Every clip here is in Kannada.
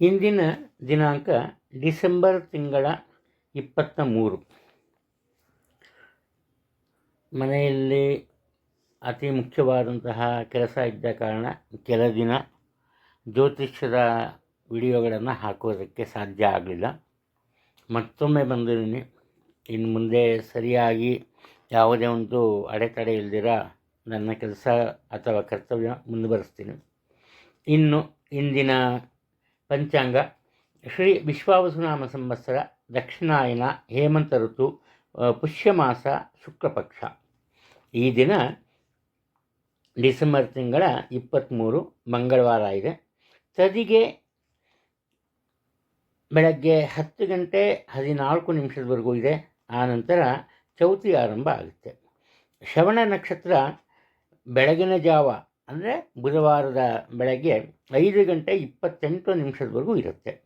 ಇಂದಿನ ದಿನಾಂಕ ಡಿಸೆಂಬರ್ ತಿಂಗಳ ಇಪ್ಪತ್ತ ಮೂರು. ಮನೆಯಲ್ಲಿ ಅತಿ ಮುಖ್ಯವಾದಂತಹ ಕೆಲಸ ಇದ್ದ ಕಾರಣ ಕೆಲ ದಿನ ಜ್ಯೋತಿಷ್ಯದ ವಿಡಿಯೋಗಳನ್ನು ಹಾಕೋದಕ್ಕೆ ಸಾಧ್ಯ ಆಗಲಿಲ್ಲ. ಮತ್ತೊಮ್ಮೆ ಬಂದಿದ್ದೀನಿ. ಇನ್ನು ಮುಂದೆ ಸರಿಯಾಗಿ ಯಾವುದೇ ಒಂದು ಅಡೆತಡೆ ಇಲ್ದಿರ ನನ್ನ ಕೆಲಸ ಅಥವಾ ಕರ್ತವ್ಯ ಮುಂದುವರಿಸ್ತೀನಿ. ಇನ್ನು ಇಂದಿನ ಪಂಚಾಂಗ. ಶ್ರೀ ವಿಶ್ವಾವಸುನಾಮ ಸಂವತ್ಸರ ದಕ್ಷಿಣಾಯನ ಹೇಮಂತ ಋತು ಪುಷ್ಯಮಾಸ, ಶುಕ್ಲಪಕ್ಷ. ಈ ದಿನ ಡಿಸೆಂಬರ್ ತಿಂಗಳ ಇಪ್ಪತ್ತ್ಮೂರು ಮಂಗಳವಾರ ಇದೆ. ತದಿಗೆ ಬೆಳಗ್ಗೆ ಹತ್ತು ಗಂಟೆ ಹದಿನಾಲ್ಕು ನಿಮಿಷದವರೆಗೂ ಇದೆ. ಆನಂತರ ಚೌತಿ ಆರಂಭ ಆಗುತ್ತೆ. ಶ್ರವಣ ನಕ್ಷತ್ರ ಬೆಳಗಿನ ಜಾವ ಅಂದರೆ ಬುಧವಾರದ ಬೆಳಗ್ಗೆ ಐದು ಗಂಟೆ ಇಪ್ಪತ್ತೆಂಟು ನಿಮಿಷದವರೆಗೂ ಇರುತ್ತೆ.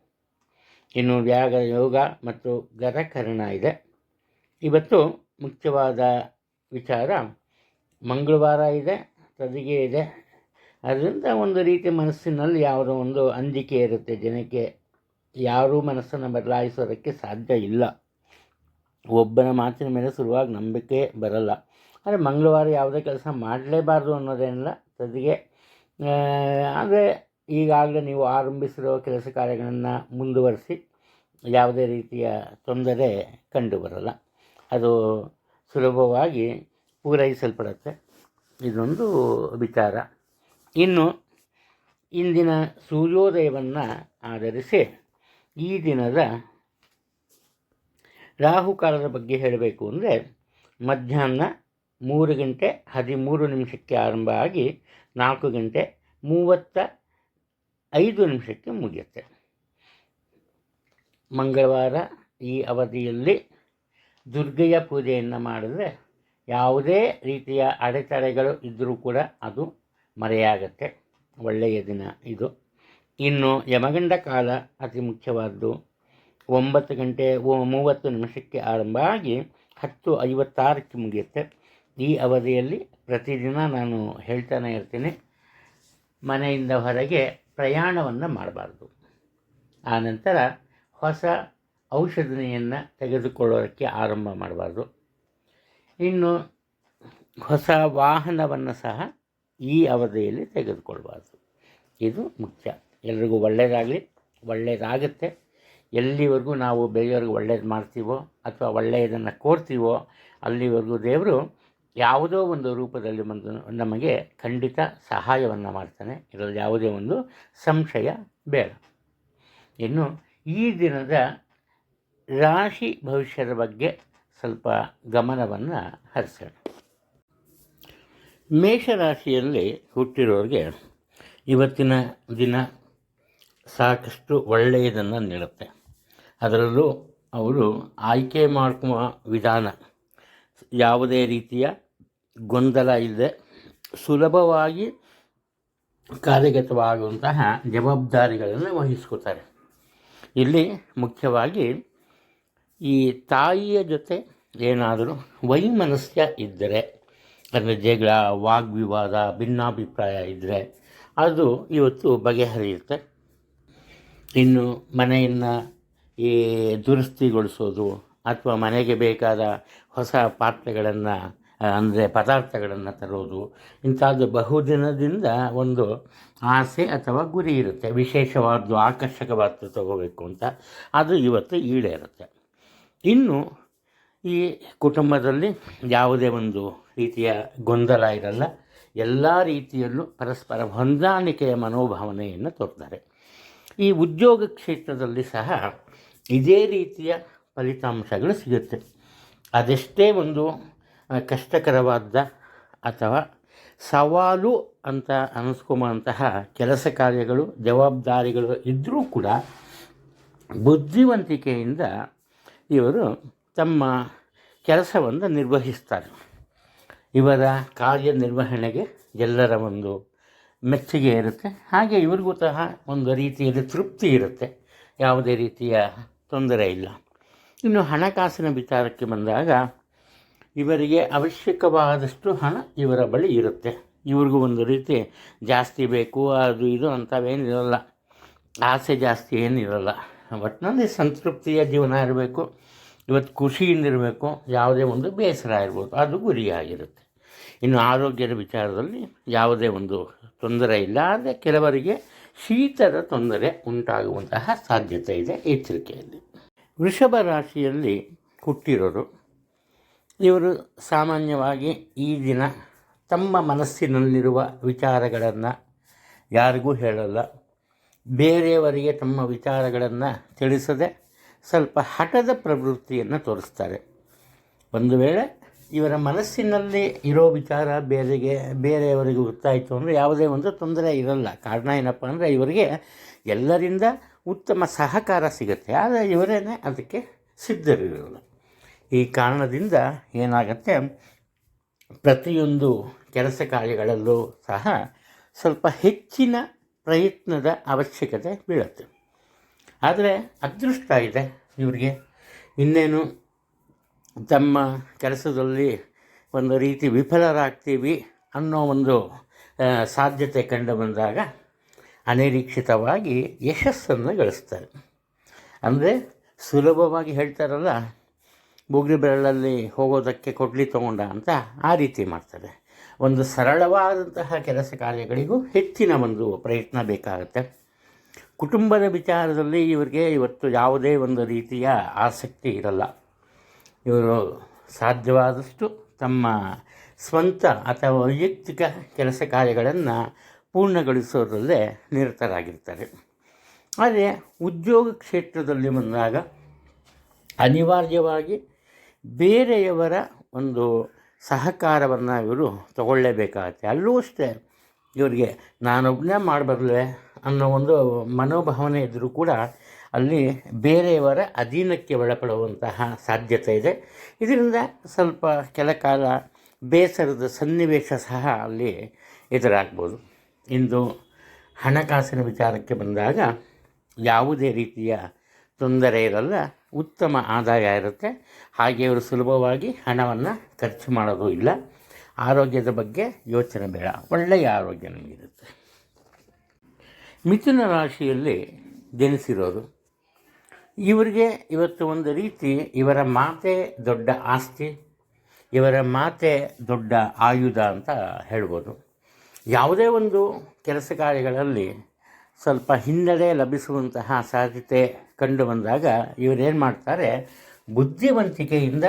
ಇನ್ನು ವ್ಯಾಗ ಯೋಗ ಮತ್ತು ಗರಕರಣ ಇದೆ. ಇವತ್ತು ಮುಖ್ಯವಾದ ವಿಚಾರ ಮಂಗಳವಾರ ಇದೆ ತದಿಗೆ ಇದೆ. ಅದರಿಂದ ಒಂದು ರೀತಿ ಮನಸ್ಸಿನಲ್ಲಿ ಯಾವುದೋ ಒಂದು ಅಂಜಿಕೆ ಇರುತ್ತೆ. ಜನಕ್ಕೆ ಯಾರೂ ಮನಸ್ಸನ್ನು ಬದಲಾಯಿಸೋದಕ್ಕೆ ಸಾಧ್ಯ ಇಲ್ಲ. ಒಬ್ಬನ ಮಾತಿನ ಮೇಲೆ ಶುರುವಾಗಿ ನಂಬಿಕೆ ಬರಲ್ಲ. ಆದರೆ ಮಂಗಳವಾರ ಯಾವುದೇ ಕೆಲಸ ಮಾಡಲೇಬಾರ್ದು ಅನ್ನೋದೇನಿಲ್ಲ. ತದಿಗೆ ಆದರೆ ಈಗಾಗಲೇ ನೀವು ಆರಂಭಿಸಿರೋ ಕೆಲಸ ಕಾರ್ಯಗಳನ್ನು ಮುಂದುವರಿಸಿ ಯಾವುದೇ ರೀತಿಯ ತೊಂದರೆ ಕಂಡುಬರಲ್ಲ. ಅದು ಸುಲಭವಾಗಿ ಪೂರೈಸಲ್ಪಡುತ್ತೆ. ಇದೊಂದು ವಿಚಾರ. ಇನ್ನು ಇಂದಿನ ಸೂರ್ಯೋದಯವನ್ನು ಆಧರಿಸಿ ಈ ದಿನದ ರಾಹುಕಾಲದ ಬಗ್ಗೆ ಹೇಳಬೇಕು ಅಂದರೆ ಮಧ್ಯಾಹ್ನ ಮೂರು ಗಂಟೆ ಹದಿಮೂರು ನಿಮಿಷಕ್ಕೆ ಆರಂಭ ಆಗಿ ನಾಲ್ಕು ಗಂಟೆ ಮೂವತ್ತ ಐದು ನಿಮಿಷಕ್ಕೆ ಮುಗಿಯುತ್ತೆ. ಮಂಗಳವಾರ ಈ ಅವಧಿಯಲ್ಲಿ ದುರ್ಗೆಯ ಪೂಜೆಯನ್ನು ಮಾಡಿದ್ರೆ ಯಾವುದೇ ರೀತಿಯ ಅಡೆತಡೆಗಳು ಇದ್ದರೂ ಕೂಡ ಅದು ಮರೆಯಾಗತ್ತೆ. ಒಳ್ಳೆಯ ದಿನ ಇದು. ಇನ್ನು ಯಮಗಂಡ ಕಾಲ ಅತಿ ಮುಖ್ಯವಾದ್ದು. ಒಂಬತ್ತು ಗಂಟೆ ಮೂವತ್ತು ನಿಮಿಷಕ್ಕೆ ಆರಂಭ ಆಗಿ ಹತ್ತು ಐವತ್ತಾರಕ್ಕೆ ಮುಗಿಯುತ್ತೆ. ಈ ಅವಧಿಯಲ್ಲಿ ಪ್ರತಿದಿನ ನಾನು ಹೇಳ್ತಾನೆ ಇರ್ತೀನಿ. ಮನೆಯಿಂದ ಹೊರಗೆ ಪ್ರಯಾಣವನ್ನು ಮಾಡಬಾರ್ದು. ಆನಂತರ ಹೊಸ ಔಷಧಿಯನ್ನು ತೆಗೆದುಕೊಳ್ಳೋದಕ್ಕೆ ಆರಂಭ ಮಾಡಬಾರ್ದು. ಇನ್ನು ಹೊಸ ವಾಹನವನ್ನು ಸಹ ಈ ಅವಧಿಯಲ್ಲಿ ತೆಗೆದುಕೊಳ್ಬಾರ್ದು. ಇದು ಮುಖ್ಯ. ಎಲ್ರಿಗೂ ಒಳ್ಳೆಯದಾಗಲಿ ಒಳ್ಳೆಯದಾಗುತ್ತೆ ಎಲ್ಲಿವರೆಗೂ ನಾವು ಬೇರೆಯವ್ರಿಗೆ ಒಳ್ಳೇದು ಮಾಡ್ತೀವೋ ಅಥವಾ ಒಳ್ಳೆಯದನ್ನು ಕೋರ್ತೀವೋ ಅಲ್ಲಿವರೆಗೂ ದೇವರು ಯಾವುದೋ ಒಂದು ರೂಪದಲ್ಲಿ ಬಂದು ನಮಗೆ ಖಂಡಿತ ಸಹಾಯವನ್ನು ಮಾಡ್ತಾನೆ. ಇದರಲ್ಲಿ ಯಾವುದೇ ಒಂದು ಸಂಶಯ ಬೇಡ. ಇನ್ನು ಈ ದಿನದ ರಾಶಿ ಭವಿಷ್ಯದ ಬಗ್ಗೆ ಸ್ವಲ್ಪ ಗಮನವನ್ನು ಹರಿಸೋಣ. ಮೇಷರಾಶಿಯಲ್ಲಿ ಹುಟ್ಟಿರೋರಿಗೆ ಇವತ್ತಿನ ದಿನ ಸಾಕಷ್ಟು ಒಳ್ಳೆಯದನ್ನು ನೀಡುತ್ತೆ. ಅದರಲ್ಲೂ ಅವರು ಆಯ್ಕೆ ಮಾಡ್ಕೋ ವಿಧಾನ ಯಾವುದೇ ರೀತಿಯ ಗೊಂದಲ ಇಲ್ಲದೆ ಸುಲಭವಾಗಿ ಕಾರ್ಯಗತವಾಗುವಂತಹ ಜವಾಬ್ದಾರಿಗಳನ್ನು ವಹಿಸ್ಕೋತಾರೆ ಇಲ್ಲಿ ಮುಖ್ಯವಾಗಿ ಈ ತಾಯಿಯ ಜೊತೆ ಏನಾದರೂ ವೈಮನಸ್ಯ ಇದ್ದರೆ, ಅಂದರೆ ಜಗಳ, ವಾಗ್ವಿವಾದ, ಭಿನ್ನಾಭಿಪ್ರಾಯ ಇದ್ದರೆ, ಅದು ಇವತ್ತು ಬಗೆಹರಿಯುತ್ತೆ. ಇನ್ನು ಮನೆಯನ್ನು ಈ ದುರಸ್ತಿಗೊಳಿಸೋದು ಅಥವಾ ಮನೆಗೆ ಬೇಕಾದ ಹೊಸ ಪಾತ್ರೆಗಳನ್ನು ಅಂದರೆ ಪದಾರ್ಥಗಳನ್ನು ತರೋದು, ಇಂಥದ್ದು ಬಹುದಿನದಿಂದ ಒಂದು ಆಸೆ ಅಥವಾ ಗುರಿ ಇರುತ್ತೆ. ವಿಶೇಷವಾದ್ದು ಆಕರ್ಷಕವಾದ್ದು ತಗೋಬೇಕು ಅಂತ ಅದು ಇವತ್ತು ಈಡೇರುತ್ತೆ. ಇನ್ನು ಈ ಕುಟುಂಬದಲ್ಲಿ ಯಾವುದೇ ಒಂದು ರೀತಿಯ ಗೊಂದಲ ಇರಲ್ಲ. ಎಲ್ಲ ರೀತಿಯಲ್ಲೂ ಪರಸ್ಪರ ಹೊಂದಾಣಿಕೆಯ ಮನೋಭಾವನೆಯನ್ನು ತೋರ್ತಾರೆ. ಈ ಉದ್ಯೋಗ ಕ್ಷೇತ್ರದಲ್ಲಿ ಸಹ ಇದೇ ರೀತಿಯ ಫಲಿತಾಂಶಗಳು ಸಿಗುತ್ತೆ. ಅದೆಷ್ಟೇ ಒಂದು ಕಷ್ಟಕರವಾದ ಅಥವಾ ಸವಾಲು ಅಂತ ಅನಿಸ್ಕೊಂಬಂತಹ ಕೆಲಸ ಕಾರ್ಯಗಳು, ಜವಾಬ್ದಾರಿಗಳು ಇದ್ದರೂ ಕೂಡ ಬುದ್ಧಿವಂತಿಕೆಯಿಂದ ಇವರು ತಮ್ಮ ಕೆಲಸವನ್ನು ನಿರ್ವಹಿಸ್ತಾರೆ. ಇವರ ಕಾರ್ಯನಿರ್ವಹಣೆಗೆ ಎಲ್ಲರ ಒಂದು ಮೆಚ್ಚುಗೆ ಇರುತ್ತೆ. ಹಾಗೆ ಇವ್ರಿಗೂ ಸಹ ಒಂದು ರೀತಿಯಲ್ಲಿ ತೃಪ್ತಿ ಇರುತ್ತೆ. ಯಾವುದೇ ರೀತಿಯ ತೊಂದರೆ ಇಲ್ಲ. ಇನ್ನು ಹಣಕಾಸಿನ ವಿಚಾರಕ್ಕೆ ಬಂದಾಗ ಇವರಿಗೆ ಅವಶ್ಯಕವಾದಷ್ಟು ಹಣ ಇವರ ಬಳಿ ಇರುತ್ತೆ. ಇವ್ರಿಗೂ ಒಂದು ರೀತಿ ಜಾಸ್ತಿ ಬೇಕು, ಅದು ಇದು ಅಂಥವೇನಿರಲ್ಲ ಆಸೆ ಜಾಸ್ತಿ ಏನಿರಲ್ಲ ಒಟ್ಟಿನಲ್ಲಿ ಸಂತೃಪ್ತಿಯ ಜೀವನ ಇರಬೇಕು. ಇವತ್ತು ಖುಷಿಯಿಂದ ಇರಬೇಕು. ಯಾವುದೇ ಒಂದು ಬೇಸರ ಇರ್ಬೋದು ಅದು ಗುರಿಯಾಗಿರುತ್ತೆ. ಇನ್ನು ಆರೋಗ್ಯದ ವಿಚಾರದಲ್ಲಿ ಯಾವುದೇ ಒಂದು ತೊಂದರೆ ಇಲ್ಲ ಆದರೆ ಕೆಲವರಿಗೆ ಶೀತದ ತೊಂದರೆ ಉಂಟಾಗುವಂತಹ ಸಾಧ್ಯತೆ ಇದೆ ಎಚ್ಚರಿಕೆಯಲ್ಲಿ. ವೃಷಭ ರಾಶಿಯಲ್ಲಿ ಹುಟ್ಟಿರೋರು, ಇವರು ಸಾಮಾನ್ಯವಾಗಿ ಈ ದಿನ ತಮ್ಮ ಮನಸ್ಸಿನಲ್ಲಿರುವ ವಿಚಾರಗಳನ್ನು ಯಾರಿಗೂ ಹೇಳಲ್ಲ. ಬೇರೆಯವರಿಗೆ ತಮ್ಮ ವಿಚಾರಗಳನ್ನು ತಿಳಿಸದೆ ಸ್ವಲ್ಪ ಹಠದ ಪ್ರವೃತ್ತಿಯನ್ನು ತೋರಿಸ್ತಾರೆ. ಒಂದು ವೇಳೆ ಇವರ ಮನಸ್ಸಿನಲ್ಲಿ ಇರೋ ವಿಚಾರ ಬೇರೆಗೆ, ಬೇರೆಯವರಿಗೆ ಗೊತ್ತಾಯಿತು ಅಂದರೆ ಯಾವುದೇ ಒಂದು ತೊಂದರೆ ಇರಲ್ಲ. ಕಾರಣ ಏನಪ್ಪ ಅಂದರೆ ಇವರಿಗೆ ಎಲ್ಲರಿಂದ ಉತ್ತಮ ಸಹಕಾರ ಸಿಗುತ್ತೆ. ಆದರೆ ಇವರೇನೆ ಅದಕ್ಕೆ ಸಿದ್ಧರಿರೋದು ಈ ಕಾರಣದಿಂದ ಏನಾಗುತ್ತೆ, ಪ್ರತಿಯೊಂದು ಕೆಲಸ ಕಾರ್ಯಗಳಲ್ಲೂ ಸಹ ಸ್ವಲ್ಪ ಹೆಚ್ಚಿನ ಪ್ರಯತ್ನದ ಅವಶ್ಯಕತೆ ಬೀಳುತ್ತೆ. ಆದರೆ ಅದೃಷ್ಟ ಇದೆ ಇವರಿಗೆ. ಇನ್ನೇನು ತಮ್ಮ ಕೆಲಸದಲ್ಲಿ ಒಂದು ರೀತಿ ವಿಫಲರಾಗ್ತೀವಿ ಅನ್ನೋ ಒಂದು ಸಾಧ್ಯತೆ ಕಂಡು ಬಂದಾಗ ಅನಿರೀಕ್ಷಿತವಾಗಿ ಯಶಸ್ಸನ್ನು ಗಳಿಸ್ತಾರೆ. ಅಂದರೆ ಸುಲಭವಾಗಿ ಹೇಳ್ತಾರಲ್ಲ ಬುಗ್ರಿ ಬೆರಳಲ್ಲಿ ಹೋಗೋದಕ್ಕೆ ಕೊಡ್ಲಿ ತೊಗೊಂಡ ಅಂತ ಆ ರೀತಿ ಮಾಡ್ತಾರೆ. ಒಂದು ಸರಳವಾದಂತಹ ಕೆಲಸ ಕಾರ್ಯಗಳಿಗೂ ಹೆಚ್ಚಿನ ಒಂದು ಪ್ರಯತ್ನ ಬೇಕಾಗುತ್ತೆ. ಕುಟುಂಬದ ವಿಚಾರದಲ್ಲಿ ಇವರಿಗೆ ಇವತ್ತು ಯಾವುದೇ ಒಂದು ರೀತಿಯ ಆಸಕ್ತಿ ಇರಲ್ಲ. ಇವರು ಸಾಧ್ಯವಾದಷ್ಟು ತಮ್ಮ ಸ್ವಂತ ಅಥವಾ ವೈಯಕ್ತಿಕ ಕೆಲಸ ಕಾರ್ಯಗಳನ್ನು ಪೂರ್ಣಗೊಳಿಸೋದ್ರಲ್ಲೇ ನಿರತರಾಗಿರ್ತಾರೆ. ಆದರೆ ಉದ್ಯೋಗ ಕ್ಷೇತ್ರದಲ್ಲಿ ಬಂದಾಗ ಅನಿವಾರ್ಯವಾಗಿ ಬೇರೆಯವರ ಒಂದು ಸಹಕಾರವನ್ನು ಇವರು ತಗೊಳ್ಳೇಬೇಕಾಗತ್ತೆ. ಅಲ್ಲೂ ಅಷ್ಟೇ ಇವರಿಗೆ ನಾನೊಬ್ಬನೇ ಮಾಡಬಲ್ಲೆ ಅನ್ನೋ ಒಂದು ಮನೋಭಾವನೆ ಇದ್ದರೂ ಕೂಡ ಅಲ್ಲಿ ಬೇರೆಯವರ ಅಧೀನಕ್ಕೆ ಒಳಪಡುವಂತಹ ಸಾಧ್ಯತೆ ಇದೆ. ಇದರಿಂದ ಸ್ವಲ್ಪ ಕೆಲ ಕಾಲ ಬೇಸರದ ಸನ್ನಿವೇಶ ಸಹ ಅಲ್ಲಿ ಎದುರಾಗ್ಬೋದು. ಇಂದು ಹಣಕಾಸಿನ ವಿಚಾರಕ್ಕೆ ಬಂದಾಗ ಯಾವುದೇ ರೀತಿಯ ತೊಂದರೆ ಇರಲ್ಲ, ಉತ್ತಮ ಆದಾಯ ಇರುತ್ತೆ. ಹಾಗೆ ಇವರು ಸುಲಭವಾಗಿ ಹಣವನ್ನು ಖರ್ಚು ಮಾಡೋದು ಇಲ್ಲ. ಆರೋಗ್ಯದ ಬಗ್ಗೆ ಯೋಚನೆ ಬೇಡ. ಒಳ್ಳೆಯ ಆರೋಗ್ಯ ನಮಗಿರುತ್ತೆ. ಮಿಥುನ ರಾಶಿಯಲ್ಲಿ ಜನಿಸಿರೋದು. ಇವರಿಗೆ ಇವತ್ತು ಒಂದು ರೀತಿ ಇವರ ಮಾತೆ ದೊಡ್ಡ ಆಸ್ತಿ, ಇವರ ಮಾತೆ ದೊಡ್ಡ ಆಯುಧ ಅಂತ ಹೇಳ್ಬೋದು. ಯಾವುದೇ ಒಂದು ಕೆಲಸ ಕಾರ್ಯಗಳಲ್ಲಿ ಸ್ವಲ್ಪ ಹಿನ್ನಡೆ ಲಭಿಸುವಂತಹ ಸಾಧ್ಯತೆ ಕಂಡು ಬಂದಾಗ ಇವರೇನು ಮಾಡ್ತಾರೆ? ಬುದ್ಧಿವಂತಿಕೆಯಿಂದ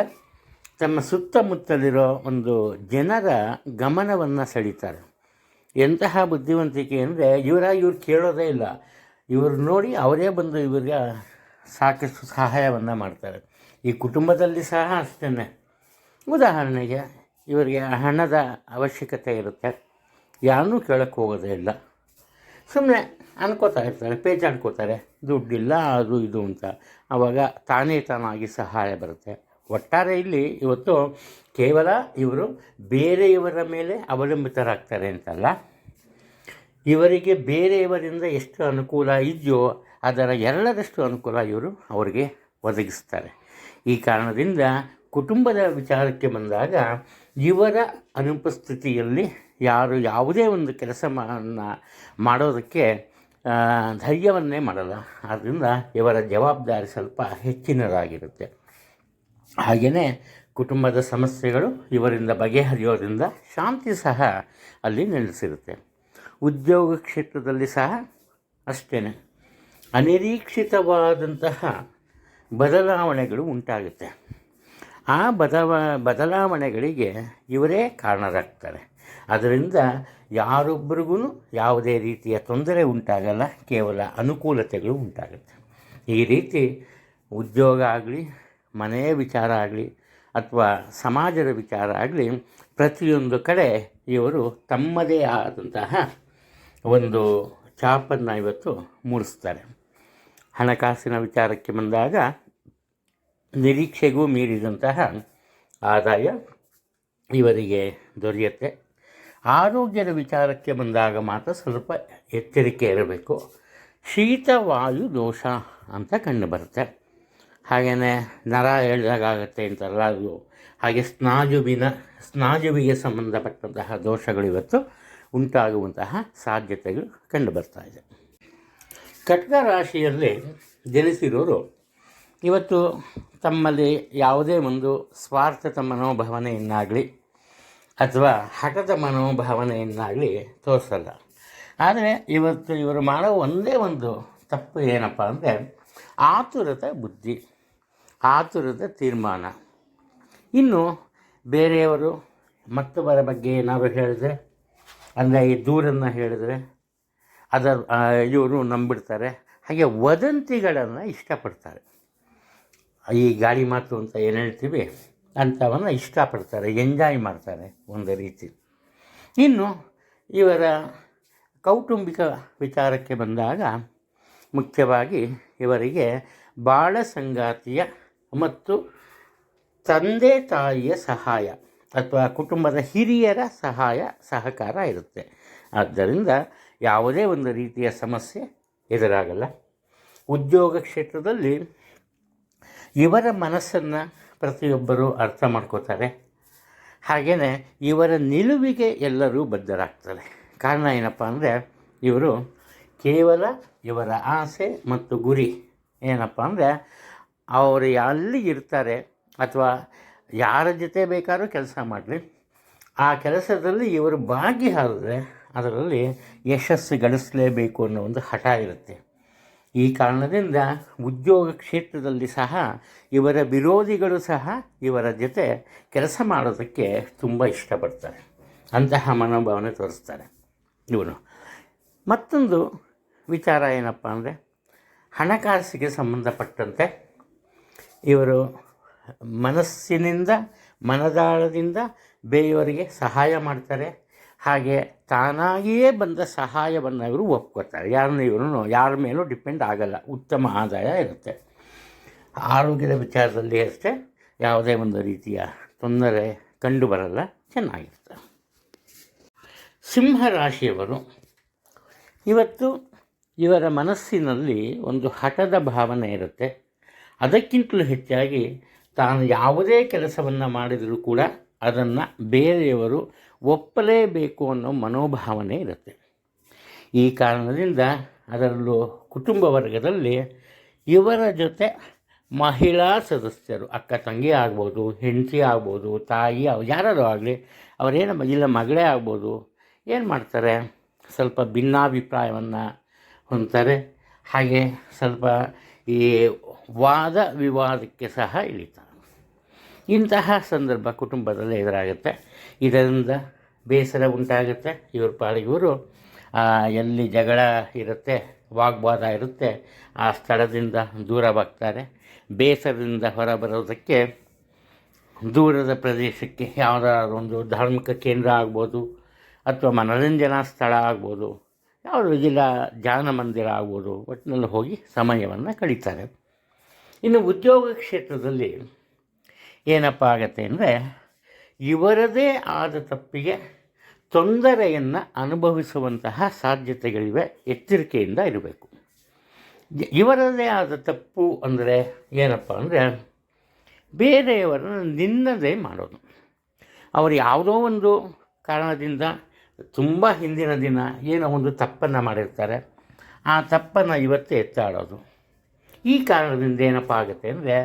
ತಮ್ಮ ಸುತ್ತಮುತ್ತಲಿರೋ ಒಂದು ಜನರ ಗಮನವನ್ನು ಸೆಳೀತಾರೆ. ಎಂತಹ ಬುದ್ಧಿವಂತಿಕೆ ಅಂದರೆ ಇವರ ಇವ್ರು ಕೇಳೋದೇ ಇಲ್ಲ. ಇವ್ರು ನೋಡಿ ಅವರೇ ಬಂದು ಇವರಿಗೆ ಸಾಕಷ್ಟು ಸಹಾಯವನ್ನು ಮಾಡ್ತಾರೆ. ಈ ಕುಟುಂಬದಲ್ಲಿ ಸಹ ಅಷ್ಟೇ ಉದಾಹರಣೆಗೆ, ಇವರಿಗೆ ಹಣದ ಅವಶ್ಯಕತೆ ಇರುತ್ತೆ. ಯಾರನ್ನೂ ಕೇಳೋಕ್ಕೆ ಹೋಗೋದೇ ಇಲ್ಲ. ಸುಮ್ಮನೆ ಅನ್ಕೋತಾ ಇರ್ತಾರೆ ಪೇಚಾಡ್ಕೋತಾರೆ ದುಡ್ಡಿಲ್ಲ, ಅದು ಇದು ಅಂತ. ಆವಾಗ ತಾನೇ ತಾನಾಗಿ ಸಹಾಯ ಬರುತ್ತೆ. ಒಟ್ಟಾರೆ ಇಲ್ಲಿ ಇವತ್ತು ಕೇವಲ ಇವರು ಬೇರೆಯವರ ಮೇಲೆ ಅವಲಂಬಿತರಾಗ್ತಾರೆ ಅಂತಲ್ಲ. ಇವರಿಗೆ ಬೇರೆಯವರಿಂದ ಎಷ್ಟು ಅನುಕೂಲ ಇದೆಯೋ ಅದರ ಎರಡರಷ್ಟು ಅನುಕೂಲ ಇವರು ಅವರಿಗೆ ಒದಗಿಸ್ತಾರೆ. ಈ ಕಾರಣದಿಂದ ಕುಟುಂಬದ ವಿಚಾರಕ್ಕೆ ಬಂದಾಗ ಇವರ ಅನುಪಸ್ಥಿತಿಯಲ್ಲಿ ಯಾರು ಯಾವುದೇ ಒಂದು ಕೆಲಸ ಮಾಡೋದಕ್ಕೆ ಧೈರ್ಯವನ್ನೇ ಮಾಡಲ್ಲ. ಆದ್ದರಿಂದ ಇವರ ಜವಾಬ್ದಾರಿ ಸ್ವಲ್ಪ ಹೆಚ್ಚಿನದಾಗಿರುತ್ತೆ. ಹಾಗೆಯೇ ಕುಟುಂಬದ ಸಮಸ್ಯೆಗಳು ಇವರಿಂದ ಬಗೆಹರಿಯೋದ್ರಿಂದ ಶಾಂತಿ ಸಹ ಅಲ್ಲಿ ನೆಲೆಸಿರುತ್ತೆ. ಉದ್ಯೋಗ ಕ್ಷೇತ್ರದಲ್ಲಿ ಸಹ ಅಷ್ಟೇ ಅನಿರೀಕ್ಷಿತವಾದಂತಹ ಬದಲಾವಣೆಗಳು ಉಂಟಾಗುತ್ತೆ. ಆ ಬದವ, ಬದಲಾವಣೆಗಳಿಗೆ ಇವರೇ ಕಾರಣರಾಗ್ತಾರೆ. ಅದರಿಂದ ಯಾರೊಬ್ಬರಿಗೂ ಯಾವುದೇ ರೀತಿಯ ತೊಂದರೆ ಉಂಟಾಗಲ್ಲ, ಕೇವಲ ಅನುಕೂಲತೆಗಳು ಉಂಟಾಗುತ್ತೆ. ಈ ರೀತಿ ಉದ್ಯೋಗ ಆಗಲಿ, ಮನೆಯ ವಿಚಾರ ಆಗಲಿ, ಅಥವಾ ಸಮಾಜದ ವಿಚಾರ ಆಗಲಿ, ಪ್ರತಿಯೊಂದು ಕಡೆ ಇವರು ತಮ್ಮದೇ ಆದಂತಹ ಒಂದು ಛಾಪನ್ನು ಇವತ್ತು ಮೂಡಿಸ್ತಾರೆ. ಹಣಕಾಸಿನ ವಿಚಾರಕ್ಕೆ ಬಂದಾಗ ನಿರೀಕ್ಷೆಗೂ ಮೀರಿದಂತಹ ಆದಾಯ ಇವರಿಗೆ ದೊರೆಯುತ್ತೆ. ಆರೋಗ್ಯದ ವಿಚಾರಕ್ಕೆ ಬಂದಾಗ ಮಾತ್ರ ಸ್ವಲ್ಪ ಎಚ್ಚರಿಕೆ ಇರಬೇಕು. ಶೀತವಾಯು ದೋಷ ಅಂತ ಕಂಡು ಬರುತ್ತೆ. ಹಾಗೆಯೇ ನರ ಎಳ್ದಾಗುತ್ತೆ ಅಂತಾರಲ್ಲ ಅದು. ಹಾಗೆ ಸ್ನಾಯುವಿನ, ಸ್ನಾಯುವಿಗೆ ಸಂಬಂಧಪಟ್ಟಂತಹ ದೋಷಗಳು ಇವತ್ತು ಉಂಟಾಗುವಂತಹ ಸಾಧ್ಯತೆಗಳು ಕಂಡುಬರ್ತಾ ಇದೆ. ಕಟ್ಕ ರಾಶಿಯಲ್ಲಿ ಜನಿಸಿರೋರು ಇವತ್ತು ತಮ್ಮಲ್ಲಿ ಯಾವುದೇ ಒಂದು ಸ್ವಾರ್ಥದ ಮನೋಭಾವನೆಯನ್ನಾಗಲಿ ಅಥವಾ ಹಠದ ಮನೋಭಾವನೆಯನ್ನಾಗಲಿ ತೋರಿಸಲ್ಲ. ಆದರೆ ಇವತ್ತು ಇವರು ಮಾಡೋ ಒಂದೇ ಒಂದು ತಪ್ಪು ಏನಪ್ಪ ಅಂದರೆ ಆತುರದ ಬುದ್ಧಿ, ಆತುರದ ತೀರ್ಮಾನ. ಇನ್ನು ಬೇರೆಯವರು ಮತ್ತೊಬ್ಬರ ಬಗ್ಗೆ ಏನಾದರೂ ಹೇಳಿದ್ರೆ, ಅಂದರೆ ಈ ದೂರನ್ನು ಹೇಳಿದ್ರೆ, ಅದರ ಇವರು ನಂಬಿಡ್ತಾರೆ, ಹಾಗೆ ವದಂತಿಗಳನ್ನು ಇಷ್ಟಪಡ್ತಾರೆ. ಈ ಗಾಳಿ ಮಾತು ಅಂತ ಏನು ಹೇಳ್ತೀವಿ? ಅಂಥವನ್ನು ಇಷ್ಟಪಡ್ತಾರೆ, ಎಂಜಾಯ್ ಮಾಡ್ತಾರೆ ಒಂದು ರೀತಿ. ಇನ್ನು ಇವರ ಕೌಟುಂಬಿಕ ವಿಚಾರಕ್ಕೆ ಬಂದಾಗ ಮುಖ್ಯವಾಗಿ ಇವರಿಗೆ ಬಾಳ ಸಂಗಾತಿಯ ಮತ್ತು ತಂದೆ ತಾಯಿಯ ಸಹಾಯ ಅಥವಾ ಕುಟುಂಬದ ಹಿರಿಯರ ಸಹಾಯ ಸಹಕಾರ ಇರುತ್ತೆ. ಆದ್ದರಿಂದ ಯಾವುದೇ ಒಂದು ರೀತಿಯ ಸಮಸ್ಯೆ ಎದುರಾಗಲ್ಲ. ಉದ್ಯೋಗ ಕ್ಷೇತ್ರದಲ್ಲಿ ಇವರ ಮನಸ್ಸನ್ನು ಪ್ರತಿಯೊಬ್ಬರು ಅರ್ಥ ಮಾಡ್ಕೋತಾರೆ. ಹಾಗೆಯೇ ಇವರ ನಿಲುವಿಗೆ ಎಲ್ಲರೂ ಬದ್ಧರಾಗ್ತಾರೆ. ಕಾರಣ ಏನಪ್ಪ ಅಂದರೆ ಇವರು ಕೇವಲ ಇವರ ಆಸೆ ಮತ್ತು ಗುರಿ. ಏನಪ್ಪ ಅಂದರೆ ಅವರು ಎಲ್ಲಿ ಇರ್ತಾರೆ ಅಥವಾ ಯಾರ ಜೊತೆ ಬೇಕಾದ್ರೂ ಕೆಲಸ ಮಾಡಲಿ. ಆ ಕೆಲಸದಲ್ಲಿ ಇವರು ಭಾಗಿಯಾದರೆ ಅದರಲ್ಲಿ ಯಶಸ್ಸು ಗಳಿಸಲೇಬೇಕು ಅನ್ನೋ ಒಂದು ಹಠ ಇರುತ್ತೆ. ಈ ಕಾರಣದಿಂದ ಉದ್ಯೋಗ ಕ್ಷೇತ್ರದಲ್ಲಿ ಸಹ ಇವರ ವಿರೋಧಿಗಳು ಸಹ ಇವರ ಜೊತೆ ಕೆಲಸ ಮಾಡೋದಕ್ಕೆ ತುಂಬ ಇಷ್ಟಪಡ್ತಾರೆ. ಅಂತಹ ಮನೋಭಾವನೆ ತೋರಿಸ್ತಾರೆ ಇವನು. ಮತ್ತೊಂದು ವಿಚಾರ ಏನಪ್ಪ ಅಂದರೆ ಹಣಕಾಸಿಗೆ ಸಂಬಂಧಪಟ್ಟಂತೆ ಇವರು ಮನಸ್ಸಿನಿಂದ, ಮನದಾಳದಿಂದ ಬೇರೆಯವರಿಗೆ ಸಹಾಯ ಮಾಡ್ತಾರೆ. ಹಾಗೆ ತಾನಾಗಿಯೇ ಬಂದ ಸಹಾಯವನ್ನು ಇವರು ಒಪ್ಕೋತಾರೆ. ಯಾರನ್ನ ಇವರು ಯಾರ ಮೇಲೂ ಡಿಪೆಂಡ್ ಆಗಲ್ಲ. ಉತ್ತಮ ಆದಾಯ ಇರುತ್ತೆ. ಆರೋಗ್ಯದ ವಿಚಾರದಲ್ಲಿ ಅಷ್ಟೇ ಯಾವುದೇ ಒಂದು ರೀತಿಯ ತೊಂದರೆ ಕಂಡು ಬರಲ್ಲ ಚೆನ್ನಾಗಿರುತ್ತೆ. ಸಿಂಹರಾಶಿಯವರು, ಇವತ್ತು ಇವರ ಮನಸ್ಸಿನಲ್ಲಿ ಒಂದು ಹಠದ ಭಾವನೆ ಇರುತ್ತೆ. ಅದಕ್ಕಿಂತಲೂ ಹೆಚ್ಚಾಗಿ ತಾನು ಯಾವುದೇ ಕೆಲಸವನ್ನು ಮಾಡಿದರೂ ಕೂಡ ಅದನ್ನು ಬೇರೆಯವರು ಒಪ್ಪಲೇಬೇಕು ಅನ್ನೋ ಮನೋಭಾವನೆ ಇರುತ್ತೆ. ಈ ಕಾರಣದಿಂದ ಅದರಲ್ಲೂ ಕುಟುಂಬ ವರ್ಗದಲ್ಲಿ ಇವರ ಜೊತೆ ಮಹಿಳಾ ಸದಸ್ಯರು, ಅಕ್ಕ ತಂಗಿ ಆಗ್ಬೋದು, ಹೆಂಡತಿ ಆಗ್ಬೋದು, ತಾಯಿ ಯಾರಾದರೂ ಆಗಲಿ ಅವರೇನು ಇಲ್ಲ ಮಗಳೇ ಆಗ್ಬೋದು, ಏನು ಮಾಡ್ತಾರೆ? ಸ್ವಲ್ಪ ಭಿನ್ನಾಭಿಪ್ರಾಯವನ್ನು ಹೊಂದ್ತಾರೆ. ಹಾಗೆ ಸ್ವಲ್ಪ ಈ ವಾದ ವಿವಾದಕ್ಕೆ ಸಹ ಇಳಿತಾರೆ. ಇಂತಹ ಸಂದರ್ಭ ಕುಟುಂಬದಲ್ಲಿ ಎದುರಾಗುತ್ತೆ. ಇದರಿಂದ ಬೇಸರ ಉಂಟಾಗುತ್ತೆ. ಇವ್ರ ಪಾಡಿಗೆ ಇವರು ಎಲ್ಲಿ ಜಗಳ ಇರುತ್ತೆ, ವಾಗ್ವಾದ ಇರುತ್ತೆ, ಆ ಸ್ಥಳದಿಂದ ದೂರವಾಗ್ತಾರೆ. ಬೇಸರದಿಂದ ಹೊರಬರೋದಕ್ಕೆ ದೂರದ ಪ್ರದೇಶಕ್ಕೆ ಯಾವುದಾದ್ರು ಒಂದು ಧಾರ್ಮಿಕ ಕೇಂದ್ರ ಆಗ್ಬೋದು, ಅಥವಾ ಮನೋರಂಜನಾ ಸ್ಥಳ ಆಗ್ಬೋದು, ಯಾವುದೋ ಇಲ್ಲ ಜಾನ ಮಂದಿರ ಆಗ್ಬೋದು ಒಟ್ಟಿನಲ್ಲಿ ಹೋಗಿ ಸಮಯವನ್ನು ಕಳೀತಾರೆ. ಇನ್ನು ಉದ್ಯೋಗ ಕ್ಷೇತ್ರದಲ್ಲಿ ಏನಪ್ಪ ಆಗತ್ತೆ ಅಂದರೆ ಇವರದೇ ಆದ ತಪ್ಪಿಗೆ ತೊಂದರೆಯನ್ನು ಅನುಭವಿಸುವಂತಹ ಸಾಧ್ಯತೆಗಳಿವೆ, ಎಚ್ಚರಿಕೆಯಿಂದ ಇರಬೇಕು. ಇವರದೇ ಆದ ತಪ್ಪು ಅಂದರೆ ಏನಪ್ಪ ಅಂದರೆ ಬೇರೆಯವರನ್ನು ನಿನ್ನದೇ ಮಾಡೋದು. ಅವರು ಯಾವುದೋ ಒಂದು ಕಾರಣದಿಂದ ತುಂಬ ಹಿಂದಿನ ದಿನ ಏನೋ ಒಂದು ತಪ್ಪನ್ನು ಮಾಡಿರ್ತಾರೆ. ಆ ತಪ್ಪನ್ನು ಇವತ್ತೇ ಎತ್ತಾಡೋದು. ಈ ಕಾರಣದಿಂದ ಏನಪ್ಪ ಆಗುತ್ತೆ ಅಂದರೆ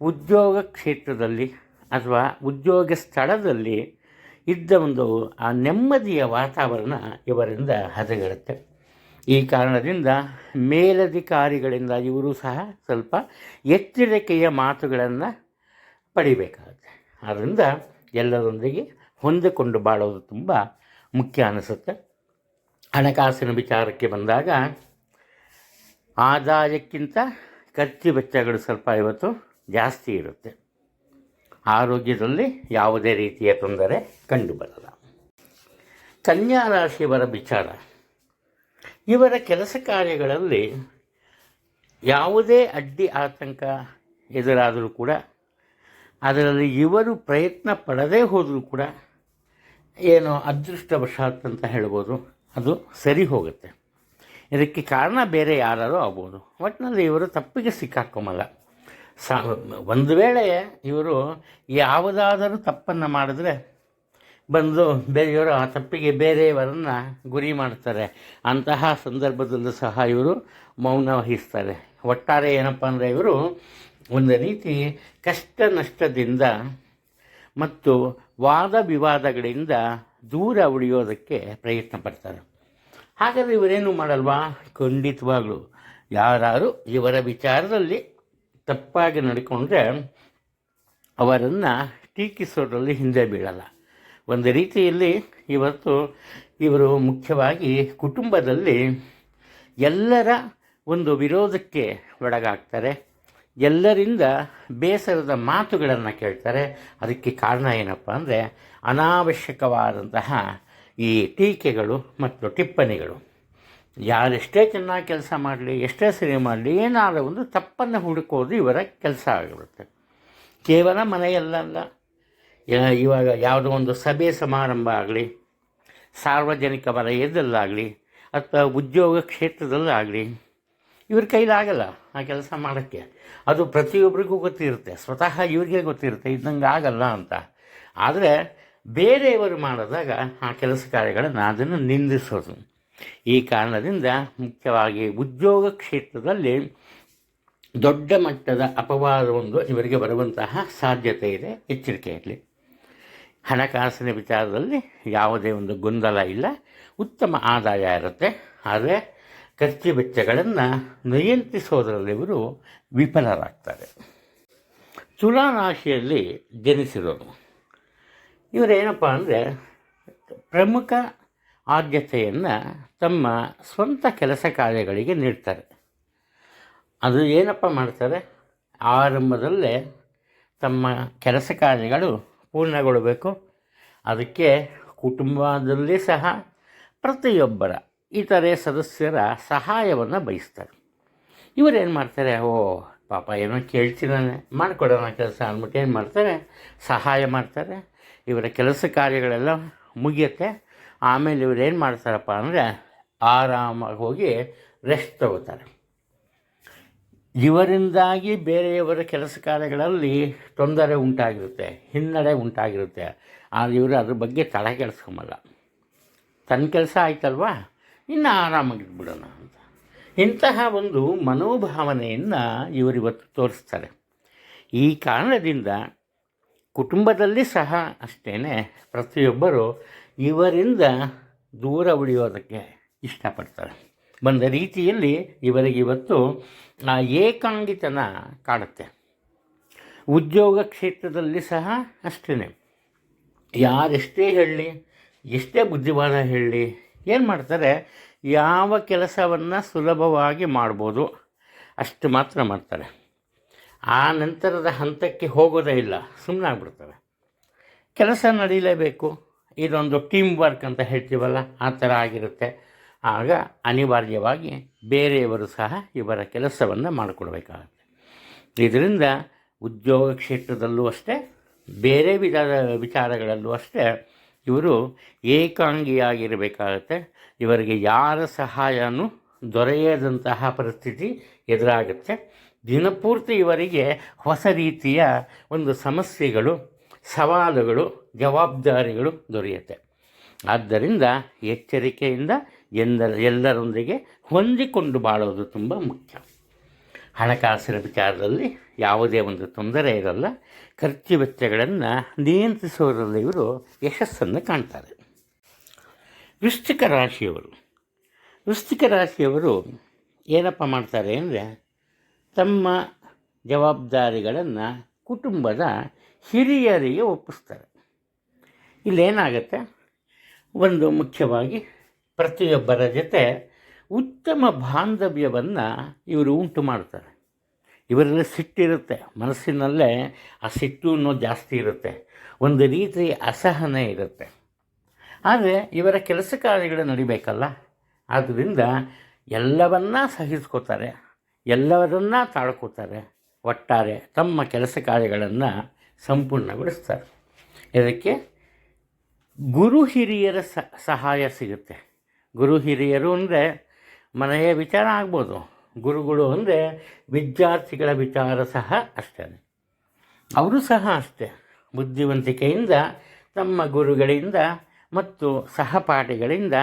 ಉದ್ಯೋಗ ಕ್ಷೇತ್ರದಲ್ಲಿ ಅಥವಾ ಉದ್ಯೋಗ ಸ್ಥಳದಲ್ಲಿ ಇದ್ದ ಒಂದು, ಆ ನೆಮ್ಮದಿಯ ವಾತಾವರಣ ಇವರಿಂದ ಹದಗೆಡುತ್ತೆ. ಈ ಕಾರಣದಿಂದ ಮೇಲಧಿಕಾರಿಗಳಿಂದ ಇವರು ಸಹ ಸ್ವಲ್ಪ ಎಚ್ಚರಿಕೆಯ ಮಾತುಗಳನ್ನು ಪಡಿಬೇಕಾಗುತ್ತೆ. ಆದ್ದರಿಂದ ಎಲ್ಲರೊಂದಿಗೆ ಹೊಂದಿಕೊಂಡು ಬಾಳೋದು ತುಂಬ ಮುಖ್ಯ ಅನಿಸುತ್ತೆ. ಹಣಕಾಸಿನ ವಿಚಾರಕ್ಕೆ ಬಂದಾಗ ಆದಾಯಕ್ಕಿಂತ ಖರ್ಚು ವೆಚ್ಚಗಳು ಸ್ವಲ್ಪ ಇವತ್ತು ಜಾಸ್ತಿ ಇರುತ್ತೆ. ಆರೋಗ್ಯದಲ್ಲಿ ಯಾವುದೇ ರೀತಿಯ ತೊಂದರೆ ಕಂಡುಬರಲ್ಲ. ಕನ್ಯಾ ರಾಶಿಯವರ ವಿಚಾರ. ಇವರ ಕೆಲಸ ಕಾರ್ಯಗಳಲ್ಲಿ ಯಾವುದೇ ಅಡ್ಡಿ ಆತಂಕ ಎದುರಾದರೂ ಕೂಡ, ಅದರಲ್ಲಿ ಇವರು ಪ್ರಯತ್ನ ಪಡದೇ ಹೋದರೂ ಕೂಡ ಏನು ಅದೃಷ್ಟವಶಾತ್ ಅಂತ ಹೇಳ್ಬೋದು, ಅದು ಸರಿ ಹೋಗುತ್ತೆ. ಇದಕ್ಕೆ ಕಾರಣ ಬೇರೆ ಯಾರಾದರೂ ಆಗ್ಬೋದು. ಒಟ್ಟಿನಲ್ಲಿ ಇವರು ತಪ್ಪಿಗೆ ಸಿಕ್ಕಾಕೊಂಬಲ್ಲ. ಸಾ, ಒಂದು ವೇಳೆ ಇವರು ಯಾವುದಾದರೂ ತಪ್ಪನ್ನು ಮಾಡಿದ್ರೆ ಬಂದು ಬೇರೆಯವರು ಆ ತಪ್ಪಿಗೆ ಬೇರೆಯವರನ್ನು ಗುರಿ ಮಾಡ್ತಾರೆ. ಅಂತಹ ಸಂದರ್ಭದಲ್ಲೂ ಸಹ ಇವರು ಮೌನ ವಹಿಸ್ತಾರೆ. ಒಟ್ಟಾರೆ ಏನಪ್ಪ ಅಂದರೆ ಇವರು ಒಂದು ರೀತಿ ಕಷ್ಟ ನಷ್ಟದಿಂದ ಮತ್ತು ವಾದ ವಿವಾದಗಳಿಂದ ದೂರ ಉಳಿಯೋದಕ್ಕೆ ಪ್ರಯತ್ನ ಪಡ್ತಾರೆ. ಹಾಗಾದರೆ ಇವರೇನು ಮಾಡಲ್ವಾ? ಖಂಡಿತವಾಗ್ಲೂ ಯಾರು ಇವರ ವಿಚಾರದಲ್ಲಿ ತಪ್ಪಾಗಿ ನಡ್ಕೊಂಡ್ರೆ ಅವರನ್ನು ಟೀಕಿಸೋದ್ರಲ್ಲಿ ಹಿಂದೆ ಬೀಳಲ್ಲ. ಒಂದು ರೀತಿಯಲ್ಲಿ ಇವತ್ತು ಇವರು ಮುಖ್ಯವಾಗಿ ಕುಟುಂಬದಲ್ಲಿ ಎಲ್ಲರ ಒಂದು ವಿರೋಧಕ್ಕೆ ಒಳಗಾಗ್ತಾರೆ. ಎಲ್ಲರಿಂದ ಬೇಸರದ ಮಾತುಗಳನ್ನು ಕೇಳ್ತಾರೆ. ಅದಕ್ಕೆ ಕಾರಣ ಏನಪ್ಪ ಅಂದರೆ ಅನಾವಶ್ಯಕವಾದಂತಹ ಈ ಟೀಕೆಗಳು ಮತ್ತು ಟಿಪ್ಪಣಿಗಳು. ಯಾರೆಷ್ಟೇ ಚೆನ್ನಾಗಿ ಕೆಲಸ ಮಾಡಲಿ, ಎಷ್ಟೇ ಸರಿ ಮಾಡಲಿ, ಏನಾದರೂ ಒಂದು ತಪ್ಪನ್ನು ಹುಡುಕೋದು ಇವರ ಕೆಲಸ ಆಗಿರುತ್ತೆ. ಕೇವಲ ಮನೆಯಲ್ಲ ಯಾ- ಇವಾಗ ಯಾವುದೋ ಒಂದು ಸಭೆ ಸಮಾರಂಭ ಆಗಲಿ, ಸಾರ್ವಜನಿಕ ವಲಯದಲ್ಲಾಗಲಿ, ಅಥವಾ ಉದ್ಯೋಗ ಕ್ಷೇತ್ರದಲ್ಲಾಗಲಿ, ಇವ್ರ ಕೈಲಾಗಲ್ಲ ಆ ಕೆಲಸ ಮಾಡೋಕ್ಕೆ. ಅದು ಪ್ರತಿಯೊಬ್ಬರಿಗೂ ಗೊತ್ತಿರುತ್ತೆ, ಸ್ವತಃ ಇವ್ರಿಗೆ ಗೊತ್ತಿರುತ್ತೆ ಇದ್ದಂಗೆ ಆಗಲ್ಲ ಅಂತ. ಆದರೆ ಬೇರೆಯವರು ಮಾಡಿದಾಗ ಆ ಕೆಲಸ ಕಾರ್ಯಗಳನ್ನು ಅದನ್ನು ನಿಂದಿಸೋದು. ಈ ಕಾರಣದಿಂದ ಮುಖ್ಯವಾಗಿ ಉದ್ಯೋಗ ಕ್ಷೇತ್ರದಲ್ಲಿ ದೊಡ್ಡ ಮಟ್ಟದ ಅಪವಾದವೊಂದು ಇವರಿಗೆ ಬರುವಂತಹ ಸಾಧ್ಯತೆ ಇದೆ, ಎಚ್ಚರಿಕೆ ಇರಲಿ. ಹಣಕಾಸಿನ ವಿಚಾರದಲ್ಲಿ ಯಾವುದೇ ಒಂದು ಗೊಂದಲ ಇಲ್ಲ, ಉತ್ತಮ ಆದಾಯ ಇರುತ್ತೆ, ಆದರೆ ಖರ್ಚು ವೆಚ್ಚಗಳನ್ನು ನಿಯಂತ್ರಿಸೋದರಲ್ಲಿ ಇವರು ವಿಫಲರಾಗ್ತಾರೆ. ತುಲಾರಾಶಿಯಲ್ಲಿ ಜನಿಸಿರೋರು. ಇವರೇನಪ್ಪ ಅಂದರೆ ಪ್ರಮುಖ ಆದ್ಯತೆಯನ್ನು ತಮ್ಮ ಸ್ವಂತ ಕೆಲಸ ಕಾರ್ಯಗಳಿಗೆ ನೀಡ್ತಾರೆ. ಅದು ಏನಪ್ಪ ಮಾಡ್ತಾರೆ? ಆರಂಭದಲ್ಲೇ ತಮ್ಮ ಕೆಲಸ ಕಾರ್ಯಗಳು ಪೂರ್ಣಗೊಳ್ಳಬೇಕು ಅದಕ್ಕೆ ಕುಟುಂಬದಲ್ಲಿ ಸಹ ಪ್ರತಿಯೊಬ್ಬರ, ಇತರೆ ಸದಸ್ಯರ ಸಹಾಯವನ್ನು ಬಯಸ್ತಾರೆ. ಇವರೇನು ಮಾಡ್ತಾರೆ? ಓ, ಪಾಪ ಏನೋ ಕೇಳ್ತಿದ್ದಾನೆ ಮಾಡಿಕೊಡೋಣ ಕೆಲಸ ಅಂದ್ಬಿಟ್ಟು ಏನು ಮಾಡ್ತಾರೆ? ಸಹಾಯ ಮಾಡ್ತಾರೆ. ಇವರ ಕೆಲಸ ಕಾರ್ಯಗಳೆಲ್ಲ ಮುಗಿಯುತ್ತೆ. ಆಮೇಲೆ ಇವ್ರು ಏನು ಮಾಡ್ತಾರಪ್ಪ ಅಂದರೆ ಆರಾಮಾಗಿ ಹೋಗಿ ರೆಸ್ಟ್ ತಗೋತಾರೆ. ಇವರಿಂದಾಗಿ ಬೇರೆಯವರ ಕೆಲಸ ಕಾರ್ಯಗಳಲ್ಲಿ ತೊಂದರೆ ಉಂಟಾಗಿರುತ್ತೆ, ಹಿನ್ನಡೆ ಉಂಟಾಗಿರುತ್ತೆ. ಆದರೆ ಇವರು ಅದ್ರ ಬಗ್ಗೆ ತಲೆ ಕೆಡಿಸ್ಕೊಂಬಲ್ಲ. ತನ್ನ ಕೆಲಸ ಆಯ್ತಲ್ವಾ? ಇನ್ನು ಆರಾಮಾಗಿದ್ಬಿಡೋಣ ಅಂತ. ಇಂತಹ ಒಂದು ಮನೋಭಾವನೆಯನ್ನು ಇವರಿವತ್ತು ತೋರಿಸ್ತಾರೆ. ಈ ಕಾರಣದಿಂದ ಕುಟುಂಬದಲ್ಲಿ ಸಹ ಅಷ್ಟೇ ಪ್ರತಿಯೊಬ್ಬರು ಇವರಿಂದ ದೂರ ಉಳಿಯೋದಕ್ಕೆ ಇಷ್ಟಪಡ್ತಾರೆ. ಬಂದ ರೀತಿಯಲ್ಲಿ ಇವರಿಗೆ ಇವತ್ತು ಆ ಏಕಾಂಗಿತನ ಕಾಡುತ್ತೆ ಉದ್ಯೋಗ ಕ್ಷೇತ್ರದಲ್ಲಿ ಸಹ ಅಷ್ಟೇ ಯಾರೆಷ್ಟೇ ಹೇಳಲಿ ಎಷ್ಟೇ ಬುದ್ಧಿವಾದ ಹೇಳಲಿ ಏನು ಮಾಡ್ತಾರೆ, ಯಾವ ಕೆಲಸವನ್ನು ಸುಲಭವಾಗಿ ಮಾಡ್ಬೋದು ಅಷ್ಟು ಮಾತ್ರ ಮಾಡ್ತಾರೆ. ಆ ನಂತರದ ಹಂತಕ್ಕೆ ಹೋಗೋದೇ ಇಲ್ಲ ಸುಮ್ಮನಾಗ್ಬಿಡ್ತಾರೆ ಕೆಲಸ ನಡೀಲೇಬೇಕು. ಇದೊಂದು ಟೀಮ್ ವರ್ಕ್ ಅಂತ ಹೇಳ್ತೀವಲ್ಲ, ಆ ಥರ ಆಗಿರುತ್ತೆ. ಆಗ ಅನಿವಾರ್ಯವಾಗಿ ಬೇರೆಯವರು ಸಹ ಇವರ ಕೆಲಸವನ್ನು ಮಾಡಿಕೊಡ್ಬೇಕಾಗುತ್ತೆ. ಇದರಿಂದ ಉದ್ಯೋಗ ಕ್ಷೇತ್ರದಲ್ಲೂ ಅಷ್ಟೇ, ಬೇರೆ ವಿಧದ ವಿಚಾರಗಳಲ್ಲೂ ಅಷ್ಟೇ ಇವರು ಏಕಾಂಗಿಯಾಗಿರಬೇಕಾಗತ್ತೆ. ಇವರಿಗೆ ಯಾರ ಸಹಾಯನೂ ದೊರೆಯದಂತಹ ಪರಿಸ್ಥಿತಿ ಎದುರಾಗುತ್ತೆ. ದಿನಪೂರ್ತಿ ಇವರಿಗೆ ಹೊಸ ರೀತಿಯ ಒಂದು ಸಮಸ್ಯೆಗಳು ಸವಾಲುಗಳು, ಜವಾಬ್ದಾರಿಗಳು ದೊರೆಯುತ್ತೆ. ಆದ್ದರಿಂದ ಎಚ್ಚರಿಕೆಯಿಂದ ಎಂದರ, ಎಲ್ಲರೊಂದಿಗೆ ಹೊಂದಿಕೊಂಡು ಬಾಳೋದು ತುಂಬ ಮುಖ್ಯ. ಹಣಕಾಸಿನ ವಿಚಾರದಲ್ಲಿ ಯಾವುದೇ ಒಂದು ತೊಂದರೆ ಇರಲ್ಲ. ಖರ್ಚು ವೆಚ್ಚಗಳನ್ನು ನಿಯಂತ್ರಿಸುವುದರಲ್ಲಿ ಇವರು ಯಶಸ್ಸನ್ನು ಕಾಣ್ತಾರೆ. ವೃಶ್ಚಿಕ ರಾಶಿಯವರು. ವೃಶ್ಚಿಕ ರಾಶಿಯವರು ಏನಪ್ಪ ಮಾಡ್ತಾರೆ ಅಂದರೆ ತಮ್ಮ ಜವಾಬ್ದಾರಿಗಳನ್ನು ಕುಟುಂಬದ ಹಿರಿಯರಿಗೆ ಒಪ್ಪಿಸ್ತಾರೆ. ಇಲ್ಲೇನಾಗುತ್ತೆ? ಒಂದು ಮುಖ್ಯವಾಗಿ ಪ್ರತಿಯೊಬ್ಬರ ಜೊತೆ ಉತ್ತಮ ಬಾಂಧವ್ಯವನ್ನು ಇವರು ಉಂಟು ಮಾಡ್ತಾರೆ. ಇವರಲ್ಲಿ ಸಿಟ್ಟಿರುತ್ತೆ ಮನಸ್ಸಿನಲ್ಲೇ ಆ ಸಿಟ್ಟು ಅನ್ನೋ ಜಾಸ್ತಿ ಇರುತ್ತೆ. ಒಂದು ರೀತಿ ಅಸಹನೆ ಇರುತ್ತೆ. ಆದರೆ ಇವರ ಕೆಲಸ ಕಾರ್ಯಗಳು ನಡಿಬೇಕಲ್ಲ? ಆದ್ದರಿಂದ ಎಲ್ಲವನ್ನ ಸಹಿಸ್ಕೋತಾರೆ. ಎಲ್ಲವರನ್ನ ತಾಳ್ಕೋತಾರೆ. ಒಟ್ಟಾರೆ ತಮ್ಮ ಕೆಲಸ ಕಾರ್ಯಗಳನ್ನು ಸಂಪೂರ್ಣಗೊಳಿಸ್ತಾರೆ. ಇದಕ್ಕೆ ಗುರು ಹಿರಿಯರ ಸಹಾಯ ಸಿಗುತ್ತೆ. ಗುರು ಹಿರಿಯರು ಅಂದರೆ ಮನೆಯ ವಿಚಾರ ಆಗ್ಬೋದು. ಗುರುಗಳು ಅಂದರೆ ವಿದ್ಯಾರ್ಥಿಗಳ ವಿಚಾರ ಸಹ ಅಷ್ಟೇ. ಅವರು ಸಹ ಅಷ್ಟೇ. ಬುದ್ಧಿವಂತಿಕೆಯಿಂದ, ತಮ್ಮ ಗುರುಗಳಿಂದ ಮತ್ತು ಸಹಪಾಠಿಗಳಿಂದ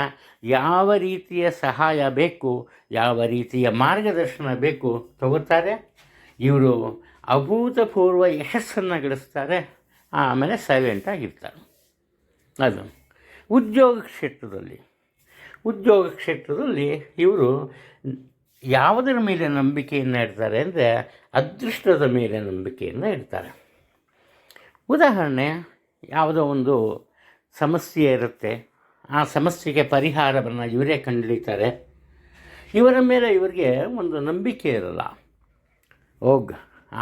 ಯಾವ ರೀತಿಯ ಸಹಾಯ ಬೇಕು, ಯಾವ ರೀತಿಯ ಮಾರ್ಗದರ್ಶನ ಬೇಕು ತಗೋತಾರೆ. ಇವರು ಅಭೂತಪೂರ್ವ ಯಶಸ್ಸನ್ನು ಗಳಿಸ್ತಾರೆ, ಆಮೇಲೆ ಸೈಲೆಂಟ್ ಆಗಿರ್ತಾರೆ. ಅದು ಉದ್ಯೋಗ ಕ್ಷೇತ್ರದಲ್ಲಿ. ಉದ್ಯೋಗ ಕ್ಷೇತ್ರದಲ್ಲಿ ಇವರು ಯಾವುದರ ಮೇಲೆ ನಂಬಿಕೆಯನ್ನು ಇಡ್ತಾರೆ ಅಂದರೆ ಅದೃಷ್ಟದ ಮೇಲೆ ನಂಬಿಕೆಯನ್ನು ಇಡ್ತಾರೆ. ಉದಾಹರಣೆ, ಯಾವುದೋ ಒಂದು ಸಮಸ್ಯೆ ಇರುತ್ತೆ, ಆ ಸಮಸ್ಯೆಗೆ ಪರಿಹಾರವನ್ನು ಇವರೇ ಕಂಡುಹಿಡಿತಾರೆ ಇವರ ಮೇಲೆ ಇವರಿಗೆ ಒಂದು ನಂಬಿಕೆ ಇರಲ್ಲ. ಹೋಗ್.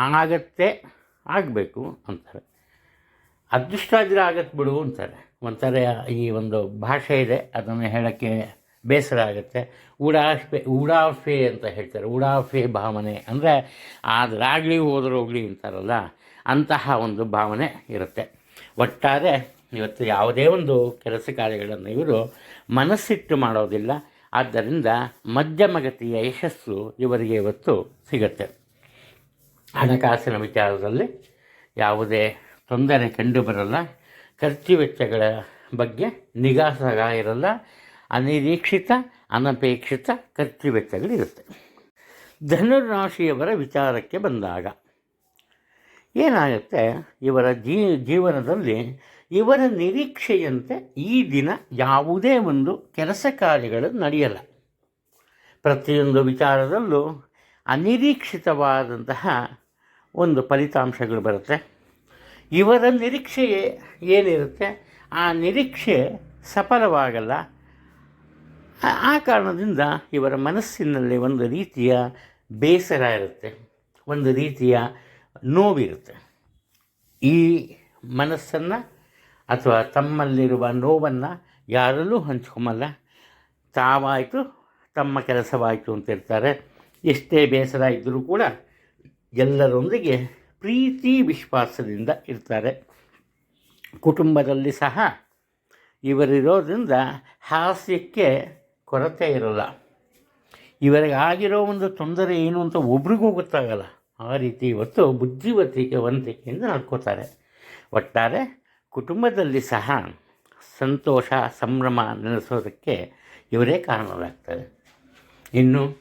ಆಗತ್ತೆ ಆಗಬೇಕು ಅಂತಾರೆ. ಅದೃಷ್ಟ ಆದರೆ ಆಗತ್ತೆ ಬಿಡು ಅಂತಾರೆ. ಒಂಥರ ಈ ಒಂದು ಭಾಷೆ ಇದೆ, ಅದನ್ನು ಹೇಳೋಕ್ಕೆ ಬೇಸರ ಆಗುತ್ತೆ. ಉಡಾಫೆ ಉಡಾಫೆ ಅಂತ ಹೇಳ್ತಾರೆ. ಉಡಾಫೆ ಭಾವನೆ ಅಂದರೆ ಆದ್ರಾಗಲಿ ಹೋದ್ರೆ ಹೋಗಲಿ ಅಂತಾರಲ್ಲ, ಅಂತಹ ಒಂದು ಭಾವನೆ ಇರುತ್ತೆ. ಒಟ್ಟಾರೆ ಇವತ್ತು ಯಾವುದೇ ಒಂದು ಕೆಲಸ ಕಾರ್ಯಗಳನ್ನು ಇವರು ಮನಸ್ಸಿಟ್ಟು ಮಾಡೋದಿಲ್ಲ. ಆದ್ದರಿಂದ ಮಧ್ಯಮಗತಿಯ ಯಶಸ್ಸು ಇವರಿಗೆ ಇವತ್ತು ಸಿಗುತ್ತೆ. ಹಣಕಾಸಿನ ವಿಚಾರದಲ್ಲಿ ಯಾವುದೇ ತೊಂದರೆ ಕಂಡುಬರಲ್ಲ. ಖರ್ಚು ವೆಚ್ಚಗಳ ಬಗ್ಗೆ ನಿಗಾ ಇರಲ್ಲ. ಅನಿರೀಕ್ಷಿತ, ಅನಪೇಕ್ಷಿತ ಖರ್ಚು ವೆಚ್ಚಗಳಿರುತ್ತೆ. ಧನುರಾಶಿಯವರ ವಿಚಾರಕ್ಕೆ ಬಂದಾಗ ಏನಾಗುತ್ತೆ? ಇವರ ಜೀ, ಜೀವನದಲ್ಲಿ ಇವರ ನಿರೀಕ್ಷೆಯಂತೆ ಈ ದಿನ ಯಾವುದೇ ಒಂದು ಕೆಲಸ ಕಾರ್ಯಗಳು ನಡೆಯಲ್ಲ. ಪ್ರತಿಯೊಂದು ವಿಚಾರದಲ್ಲೂ ಅನಿರೀಕ್ಷಿತವಾದಂತಹ ಒಂದು ಫಲಿತಾಂಶಗಳು ಬರುತ್ತೆ. ಇವರ ನಿರೀಕ್ಷೆ ಏನಿರುತ್ತೆ? ಆ ನಿರೀಕ್ಷೆ ಸಫಲವಾಗಲ್ಲ. ಆ- ಕಾರಣದಿಂದ ಇವರ ಮನಸ್ಸಿನಲ್ಲಿ ಒಂದು ರೀತಿಯ ಬೇಸರ ಇರುತ್ತೆ. ಒಂದು ರೀತಿಯ ನೋವಿರುತ್ತೆ. ಈ ಮನಸ್ಸನ್ನು ಅಥವಾ ತಮ್ಮಲ್ಲಿರುವ ನೋವನ್ನು ಯಾರಲ್ಲೂ ಹಂಚ್ಕೊಂಬಲ್ಲ. ತಾವಾಯಿತು, ತಮ್ಮ ಕೆಲಸವಾಯಿತು ಅಂತಿರ್ತಾರೆ ಎಷ್ಟೇ ಬೇಸರ ಇದ್ದರೂ ಕೂಡ ಎಲ್ಲರೊಂದಿಗೆ ಪ್ರೀತಿ ವಿಶ್ವಾಸದಿಂದ ಇರ್ತಾರೆ. ಕುಟುಂಬದಲ್ಲಿ ಸಹ ಇವರಿರೋದ್ರಿಂದ ಹಾಸ್ಯಕ್ಕೆ ಕೊರತೆ ಇರಲ್ಲ. ಇವರಿಗೆ ಆಗಿರೋ ಒಂದು ತೊಂದರೆ ಏನು ಅಂತ ಒಬ್ರಿಗೂ ಗೊತ್ತಾಗಲ್ಲ. ಆ ರೀತಿ ಇವತ್ತು ಬುದ್ಧಿವತಿಕೆ ವಂತಿಕೆಯಿಂದ ನಡ್ಕೋತಾರೆ. ಒಟ್ಟಾರೆ ಕುಟುಂಬದಲ್ಲಿ ಸಹ ಸಂತೋಷ, ಸಂಭ್ರಮ ನೆಲೆಸೋದಕ್ಕೆ ಇವರೇ ಕಾರಣರಾಗ್ತಾರೆ. ಇನ್ನು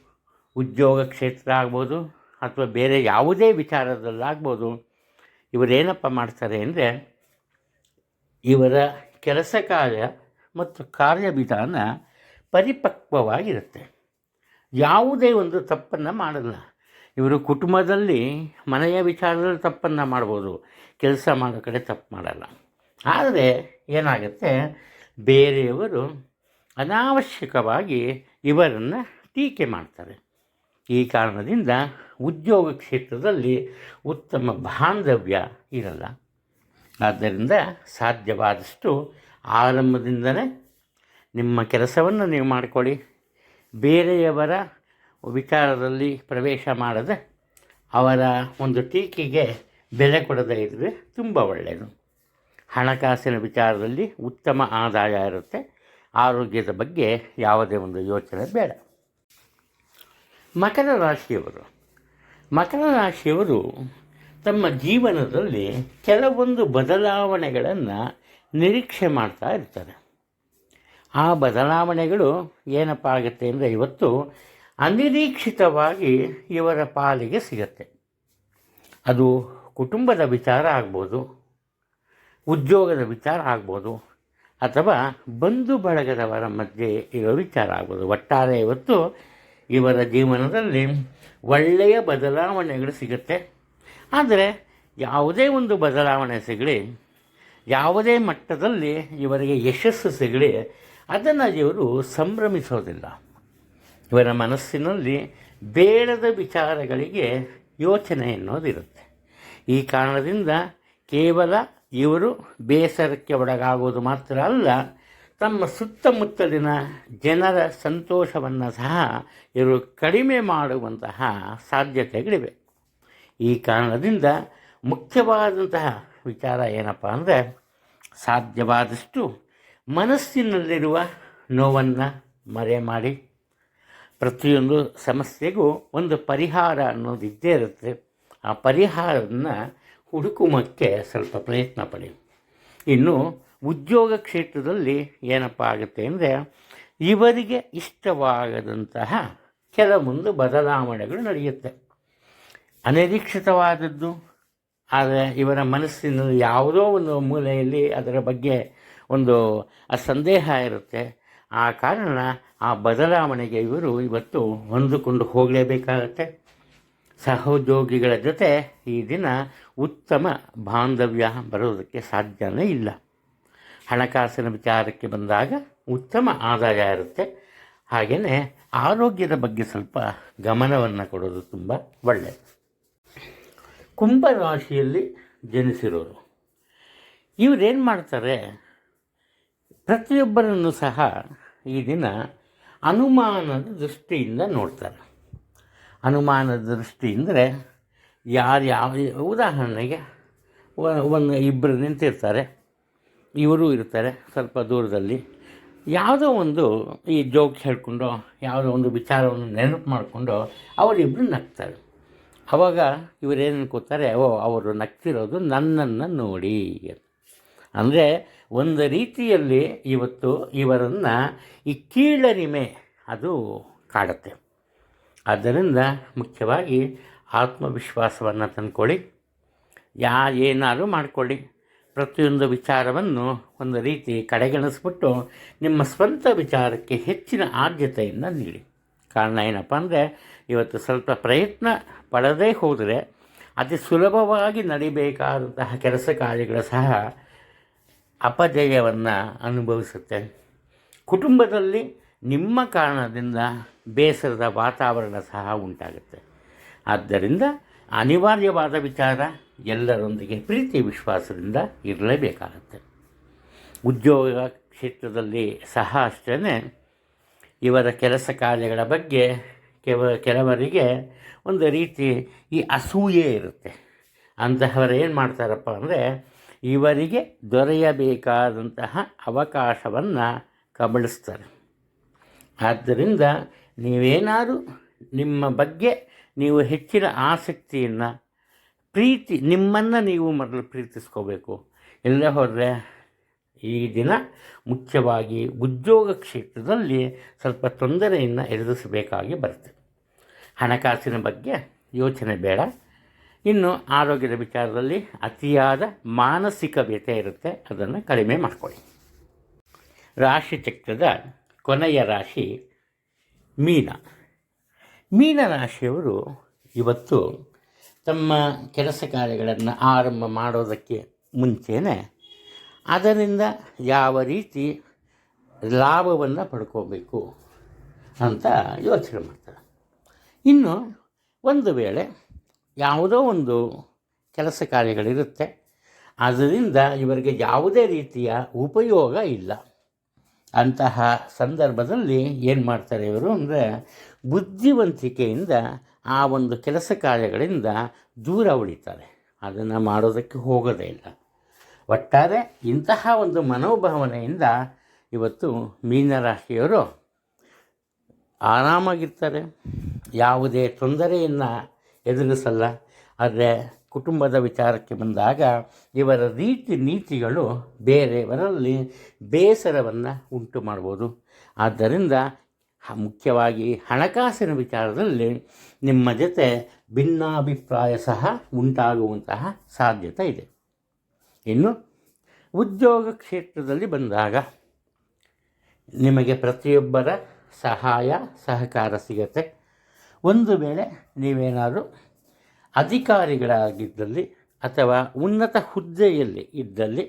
ಉದ್ಯೋಗ ಕ್ಷೇತ್ರ ಆಗ್ಬೋದು ಅಥವಾ ಬೇರೆ ಯಾವುದೇ ವಿಚಾರದಲ್ಲಾಗ್ಬೋದು ಇವರೇನಪ್ಪ ಮಾಡ್ತಾರೆ ಅಂದರೆ ಇವರ ಕೆಲಸ ಕಾರ್ಯ ಮತ್ತು ಕಾರ್ಯವಿಧಾನ ಪರಿಪಕ್ವವಾಗಿರುತ್ತೆ. ಯಾವುದೇ ಒಂದು ತಪ್ಪನ್ನು ಮಾಡಲ್ಲ. ಇವರು ಕುಟುಂಬದಲ್ಲಿ ಮನೆಯ ವಿಚಾರದಲ್ಲಿ ತಪ್ಪನ್ನು ಮಾಡ್ಬೋದು, ಕೆಲಸ ಮಾಡೋ ಕಡೆ ತಪ್ಪು ಮಾಡಲ್ಲ. ಆದರೆ ಏನಾಗುತ್ತೆ? ಬೇರೆಯವರು ಅನಾವಶ್ಯಕವಾಗಿ ಇವರನ್ನು ಟೀಕೆ ಮಾಡ್ತಾರೆ. ಈ ಕಾರಣದಿಂದ ಉದ್ಯೋಗ ಕ್ಷೇತ್ರದಲ್ಲಿ ಉತ್ತಮ ಬಾಂಧವ್ಯ ಇರಲ್ಲ. ಆದ್ದರಿಂದ ಸಾಧ್ಯವಾದಷ್ಟು ಆರಂಭದಿಂದಲೇ ನಿಮ್ಮ ಕೆಲಸವನ್ನು ನೀವು ಮಾಡಿಕೊಳ್ಳಿ. ಬೇರೆಯವರ ವಿಚಾರದಲ್ಲಿ ಪ್ರವೇಶ ಮಾಡದೆ ಅವರ ಒಂದು ಟೀಕೆಗೆ ಬೆಲೆ ಕೊಡದೇ ಇದ್ದರೆ ತುಂಬ ಒಳ್ಳೆಯದು. ಹಣಕಾಸಿನ ವಿಚಾರದಲ್ಲಿ ಉತ್ತಮ ಆದಾಯ ಇರುತ್ತೆ. ಆರೋಗ್ಯದ ಬಗ್ಗೆ ಯಾವುದೇ ಒಂದು ಯೋಚನೆ ಬೇಡ. ಮಕರ ರಾಶಿಯವರು. ಮಕರ ರಾಶಿಯವರು ತಮ್ಮ ಜೀವನದಲ್ಲಿ ಕೆಲವೊಂದು ಬದಲಾವಣೆಗಳನ್ನು ನಿರೀಕ್ಷೆ ಮಾಡ್ತಾ ಇರ್ತಾರೆ. ಆ ಬದಲಾವಣೆಗಳು ಏನಪ್ಪ ಆಗುತ್ತೆ ಅಂದರೆ ಇವತ್ತು ಅನಿರೀಕ್ಷಿತವಾಗಿ ಇವರ ಪಾಲಿಗೆ ಸಿಗತ್ತೆ. ಅದು ಕುಟುಂಬದ ವಿಚಾರ ಆಗ್ಬೋದು, ಉದ್ಯೋಗದ ವಿಚಾರ ಆಗ್ಬೋದು, ಅಥವಾ ಬಂಧು ಬಳಗದವರ ಮಧ್ಯೆ ಇರೋ ವಿಚಾರ ಆಗ್ಬೋದು. ಒಟ್ಟಾರೆ ಇವತ್ತು ಇವರ ಜೀವನದಲ್ಲಿ ಒಳ್ಳೆಯ ಬದಲಾವಣೆಗಳು ಸಿಗುತ್ತೆ. ಆದರೆ ಯಾವುದೇ ಒಂದು ಬದಲಾವಣೆ ಸಿಗಲಿ, ಯಾವುದೇ ಮಟ್ಟದಲ್ಲಿ ಇವರಿಗೆ ಯಶಸ್ಸು ಸಿಗಲಿ, ಅದನ್ನು ಇವರು ಸಂಭ್ರಮಿಸೋದಿಲ್ಲ. ಇವರ ಮನಸ್ಸಿನಲ್ಲಿ ಬೇಡದ ವಿಚಾರಗಳಿಗೆ ಯೋಚನೆ ಎನ್ನುವುದಿರುತ್ತೆ. ಈ ಕಾರಣದಿಂದ ಕೇವಲ ಇವರು ಬೇಸರಕ್ಕೆ ಒಳಗಾಗುವುದು ಮಾತ್ರ ಅಲ್ಲ ತಮ್ಮ ಸುತ್ತಮುತ್ತಲಿನ ಜನರ ಸಂತೋಷವನ್ನು ಸಹ ಇವರು ಕಡಿಮೆ ಮಾಡುವಂತಹ ಸಾಧ್ಯತೆಗಳಿವೆ. ಈ ಕಾರಣದಿಂದ ಮುಖ್ಯವಾದಂತಹ ವಿಚಾರ ಏನಪ್ಪ ಅಂದರೆ, ಸಾಧ್ಯವಾದಷ್ಟು ಮನಸ್ಸಿನಲ್ಲಿರುವ ನೋವನ್ನು ಮರೆ ಮಾಡಿ. ಪ್ರತಿಯೊಂದು ಸಮಸ್ಯೆಗೂ ಒಂದು ಪರಿಹಾರ ಅನ್ನೋದು ಇದ್ದೇ ಇರುತ್ತೆ. ಆ ಪರಿಹಾರವನ್ನು ಹುಡುಕುಮಕ್ಕೆ ಸ್ವಲ್ಪ ಪ್ರಯತ್ನ ಪಡಿ. ಇನ್ನು ಉದ್ಯೋಗ ಕ್ಷೇತ್ರದಲ್ಲಿ ಏನಪ್ಪ ಆಗುತ್ತೆ ಅಂದರೆ ಇವರಿಗೆ ಇಷ್ಟವಾಗದಂತಹ ಕೆಲವೊಂದು ಬದಲಾವಣೆಗಳು ನಡೆಯುತ್ತೆ. ಅನಿರೀಕ್ಷಿತವಾದದ್ದು, ಆದರೆ ಇವರ ಮನಸ್ಸಿನಲ್ಲಿ ಯಾವುದೋ ಒಂದು ಮೂಲೆಯಲ್ಲಿ ಅದರ ಬಗ್ಗೆ ಒಂದು ಸಂದೇಹ ಇರುತ್ತೆ. ಆ ಕಾರಣ ಆ ಬದಲಾವಣೆಗೆ ಇವರು ಇವತ್ತು ಹೊಂದಿಕೊಂಡು ಹೋಗಲೇಬೇಕಾಗತ್ತೆ. ಸಹೋದ್ಯೋಗಿಗಳ ಜೊತೆ ಈ ದಿನ ಉತ್ತಮ ಬಾಂಧವ್ಯ ಬರೋದಕ್ಕೆ ಸಾಧ್ಯವೇ ಇಲ್ಲ. ಹಣಕಾಸಿನ ವಿಚಾರಕ್ಕೆ ಬಂದಾಗ ಉತ್ತಮ ಆದಾಯ ಇರುತ್ತೆ. ಹಾಗೆಯೇ ಆರೋಗ್ಯದ ಬಗ್ಗೆ ಸ್ವಲ್ಪ ಗಮನವನ್ನು ಕೊಡೋದು ತುಂಬ ಒಳ್ಳೆಯದು ಕುಂಭರಾಶಿಯಲ್ಲಿ ಜನಿಸಿರೋರು. ಇವರೇನು ಮಾಡ್ತಾರೆ? ಪ್ರತಿಯೊಬ್ಬರನ್ನು ಸಹ ಈ ದಿನ ಅನುಮಾನದ ದೃಷ್ಟಿಯಿಂದ ನೋಡ್ತಾರೆ. ಅನುಮಾನದ ದೃಷ್ಟಿ ಅಂದರೆ ಯಾರು ಯಾವ ಉದಾಹರಣೆಗೆ ಒಂದು ಇಬ್ಬರು ನಿಂತಿರ್ತಾರೆ. ಇವರು ಇರ್ತಾರೆ ಸ್ವಲ್ಪ ದೂರದಲ್ಲಿ. ಯಾವುದೋ ಒಂದು ಈ ಜೋಕ್ ಹೇಳ್ಕೊಂಡು, ಯಾವುದೋ ಒಂದು ವಿಚಾರವನ್ನು ನೆನಪು ಮಾಡಿಕೊಂಡು ಅವರಿಬ್ಬರು ನಗ್ತಾರೆ. ಅವಾಗ ಇವರೇನು ಅನ್ಕೋತಾರೆ, ಓ, ಅವರು ನಗ್ತಿರೋದು ನನ್ನನ್ನು ನೋಡಿ ಅಂದರೆ ಒಂದು ರೀತಿಯಲ್ಲಿ ಇವತ್ತು ಇವರನ್ನು ಈ ಕೀಳರಿಮೆ ಅದು ಕಾಡುತ್ತೆ. ಆದ್ದರಿಂದ ಮುಖ್ಯವಾಗಿ ಆತ್ಮವಿಶ್ವಾಸವನ್ನು ತಂದ್ಕೊಳ್ಳಿ. ಯಾ ಏನಾದರೂ ಮಾಡಿಕೊಳ್ಳಿ. ಪ್ರತಿಯೊಂದು ವಿಚಾರವನ್ನು ಒಂದು ರೀತಿ ಕಡೆಗಣಿಸ್ಬಿಟ್ಟು ನಿಮ್ಮ ಸ್ವಂತ ವಿಚಾರಕ್ಕೆ ಹೆಚ್ಚಿನ ಆದ್ಯತೆಯನ್ನು ನೀಡಿ. ಕಾರಣ ಏನಪ್ಪ ಅಂದರೆ, ಇವತ್ತು ಸ್ವಲ್ಪ ಪ್ರಯತ್ನ ಪಡದೇ ಹೋದರೆ ಅತಿ ಸುಲಭವಾಗಿ ನಡಿಬೇಕಾದಂತಹ ಕೆಲಸ ಕಾರ್ಯಗಳು ಸಹ ಅಪಜಯವನ್ನು ಅನುಭವಿಸುತ್ತೆ. ಕುಟುಂಬದಲ್ಲಿ ನಿಮ್ಮ ಕಾರಣದಿಂದ ಬೇಸರದ ವಾತಾವರಣ ಸಹ ಉಂಟಾಗುತ್ತೆ. ಆದ್ದರಿಂದ ಅನಿವಾರ್ಯವಾದ ವಿಚಾರ ಎಲ್ಲರೊಂದಿಗೆ ಪ್ರೀತಿ ವಿಶ್ವಾಸದಿಂದ ಇರಲೇಬೇಕಾಗತ್ತೆ. ಉದ್ಯೋಗ ಕ್ಷೇತ್ರದಲ್ಲಿ ಸಹ ಅಷ್ಟೇ ಇವರ ಕೆಲಸ ಕಾರ್ಯಗಳ ಬಗ್ಗೆ ಕೆವ, ಕೆಲವರಿಗೆ ಒಂದು ರೀತಿ ಈ ಅಸೂಯೆ ಇರುತ್ತೆ. ಅಂತಹವರು ಏನು ಮಾಡ್ತಾರಪ್ಪ ಅಂದರೆ, ಇವರಿಗೆ ದೊರೆಯಬೇಕಾದಂತಹ ಅವಕಾಶವನ್ನು ಕಬಳಿಸ್ತಾರೆ. ಆದ್ದರಿಂದ ನೀವೇನಾದರೂ ನಿಮ್ಮ ಬಗ್ಗೆ ನೀವು ಹೆಚ್ಚಿನ ಆಸಕ್ತಿಯನ್ನು ಪ್ರೀತಿ, ನಿಮ್ಮನ್ನು ನೀವು ಮೊದಲು ಪ್ರೀತಿಸ್ಕೋಬೇಕು. ಎಲ್ಲೇ ಹೋದರೆ ಈ ದಿನ ಮುಖ್ಯವಾಗಿ ಉದ್ಯೋಗ ಕ್ಷೇತ್ರದಲ್ಲಿ ಸ್ವಲ್ಪ ತೊಂದರೆಯನ್ನು ಎದುರಿಸಬೇಕಾಗಿ ಬರುತ್ತೆ. ಹಣಕಾಸಿನ ಬಗ್ಗೆ ಯೋಚನೆ ಬೇಡ. ಇನ್ನು ಆರೋಗ್ಯದ ವಿಚಾರದಲ್ಲಿ ಅತಿಯಾದ ಮಾನಸಿಕ ವ್ಯತೆ ಇರುತ್ತೆ. ಅದನ್ನು ಕಡಿಮೆ ಮಾಡಿಕೊಳ್ಳಿ. ರಾಶಿ ಚಕ್ರದ ಕೊನೆಯ ರಾಶಿ ಮೀನ. ಮೀನ ರಾಶಿಯವರು ಇವತ್ತು ತಮ್ಮ ಕೆಲಸ ಕಾರ್ಯಗಳನ್ನು ಆರಂಭ ಮಾಡೋದಕ್ಕೆ ಮುಂಚೆನೇ ಅದರಿಂದ ಯಾವ ರೀತಿ ಲಾಭವನ್ನು ಪಡ್ಕೋಬೇಕು ಅಂತ ಯೋಚನೆ ಮಾಡ್ತಾರೆ. ಇನ್ನು ಒಂದು ವೇಳೆ ಯಾವುದೋ ಒಂದು ಕೆಲಸ ಕಾರ್ಯಗಳಿರುತ್ತೆ, ಅದರಿಂದ ಇವರಿಗೆ ಯಾವುದೇ ರೀತಿಯ ಉಪಯೋಗ ಇಲ್ಲ. ಅಂತಹ ಸಂದರ್ಭದಲ್ಲಿ ಏನು ಮಾಡ್ತಾರೆ ಇವರು ಅಂದರೆ ಬುದ್ಧಿವಂತಿಕೆಯಿಂದ ಆ ಒಂದು ಕೆಲಸ ಕಾರ್ಯಗಳಿಂದ ದೂರ ಉಳಿತಾರೆ. ಅದನ್ನು ಮಾಡೋದಕ್ಕೆ ಹೋಗೋದೇ ಇಲ್ಲ. ಒಟ್ಟಾರೆ ಇಂತಹ ಒಂದು ಮನೋಭಾವನೆಯಿಂದ ಇವತ್ತು ಮೀನರಾಶಿಯವರು ಆರಾಮಾಗಿರ್ತಾರೆ. ಯಾವುದೇ ತೊಂದರೆಯನ್ನು ಎದುರಿಸಲ್ಲ. ಆದರೆ ಕುಟುಂಬದ ವಿಚಾರಕ್ಕೆ ಬಂದಾಗ ಇವರ ರೀತಿ ನೀತಿಗಳು ಬೇರೆಯವರಲ್ಲಿ ಬೇಸರವನ್ನು ಉಂಟು ಮಾಡ್ಬೋದು ಆದ್ದರಿಂದ ಮುಖ್ಯವಾಗಿ ಹಣಕಾಸಿನ ವಿಚಾರದಲ್ಲಿ ನಿಮ್ಮ ಜೊತೆ ಭಿನ್ನಾಭಿಪ್ರಾಯ ಸಹ ಉಂಟಾಗುವಂತಹ ಸಾಧ್ಯತೆ ಇದೆ. ಇನ್ನು ಉದ್ಯೋಗ ಕ್ಷೇತ್ರದಲ್ಲಿ ಬಂದಾಗ ನಿಮಗೆ ಪ್ರತಿಯೊಬ್ಬರ ಸಹಾಯ, ಸಹಕಾರ ಸಿಗತ್ತೆ. ಒಂದು ವೇಳೆ ನೀವೇನಾದರೂ ಅಧಿಕಾರಿಗಳಾಗಿದ್ದಲ್ಲಿ ಅಥವಾ ಉನ್ನತ ಹುದ್ದೆಯಲ್ಲಿ ಇದ್ದಲ್ಲಿ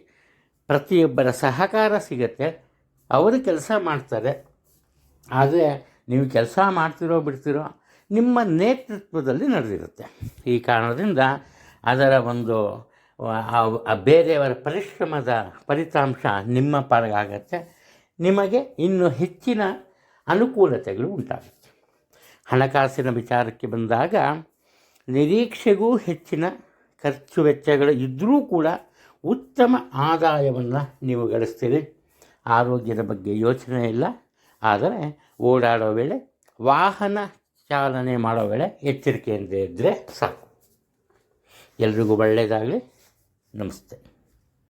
ಪ್ರತಿಯೊಬ್ಬರ ಸಹಕಾರ ಸಿಗತ್ತೆ, ಅವರು ಕೆಲಸ ಮಾಡ್ತಾರೆ ಆದರೆ ನೀವು ಕೆಲಸ ಮಾಡ್ತಿರೋ ಬಿಡ್ತಿರೋ ನಿಮ್ಮ ನೇತೃತ್ವದಲ್ಲಿ ನಡೆದಿರುತ್ತೆ. ಈ ಕಾರಣದಿಂದ ಅದರ ಒಂದು ಬೇರೆಯವರ ಪರಿಶ್ರಮದ ಫಲಿತಾಂಶ ನಿಮ್ಮ ಪರಗಾಗತ್ತೆ ನಿಮಗೆ ಇನ್ನು ಹೆಚ್ಚಿನ ಅನುಕೂಲತೆಗಳು ಉಂಟಾಗುತ್ತೆ. ಹಣಕಾಸಿನ ವಿಚಾರಕ್ಕೆ ಬಂದಾಗ ನಿರೀಕ್ಷೆಗೂ ಹೆಚ್ಚಿನ ಖರ್ಚು ವೆಚ್ಚಗಳು ಇದ್ದರೂ ಕೂಡ ಉತ್ತಮ ಆದಾಯವನ್ನು ನೀವು ಗಳಿಸ್ತೀರಿ. ಆರೋಗ್ಯದ ಬಗ್ಗೆ ಯೋಚನೆ ಇಲ್ಲ. ಆದರೆ ಓಡಾಡೋ ವೇಳೆ ವಾಹನ ಚಾಲನೆ ಮಾಡೋ ವೇಳೆ ಎಚ್ಚರಿಕೆಯಿಂದ ಇದ್ದರೆ ಸಾಕು. ಎಲ್ರಿಗೂ ಒಳ್ಳೆಯದಾಗಲಿ ನಮಸ್ತೆ.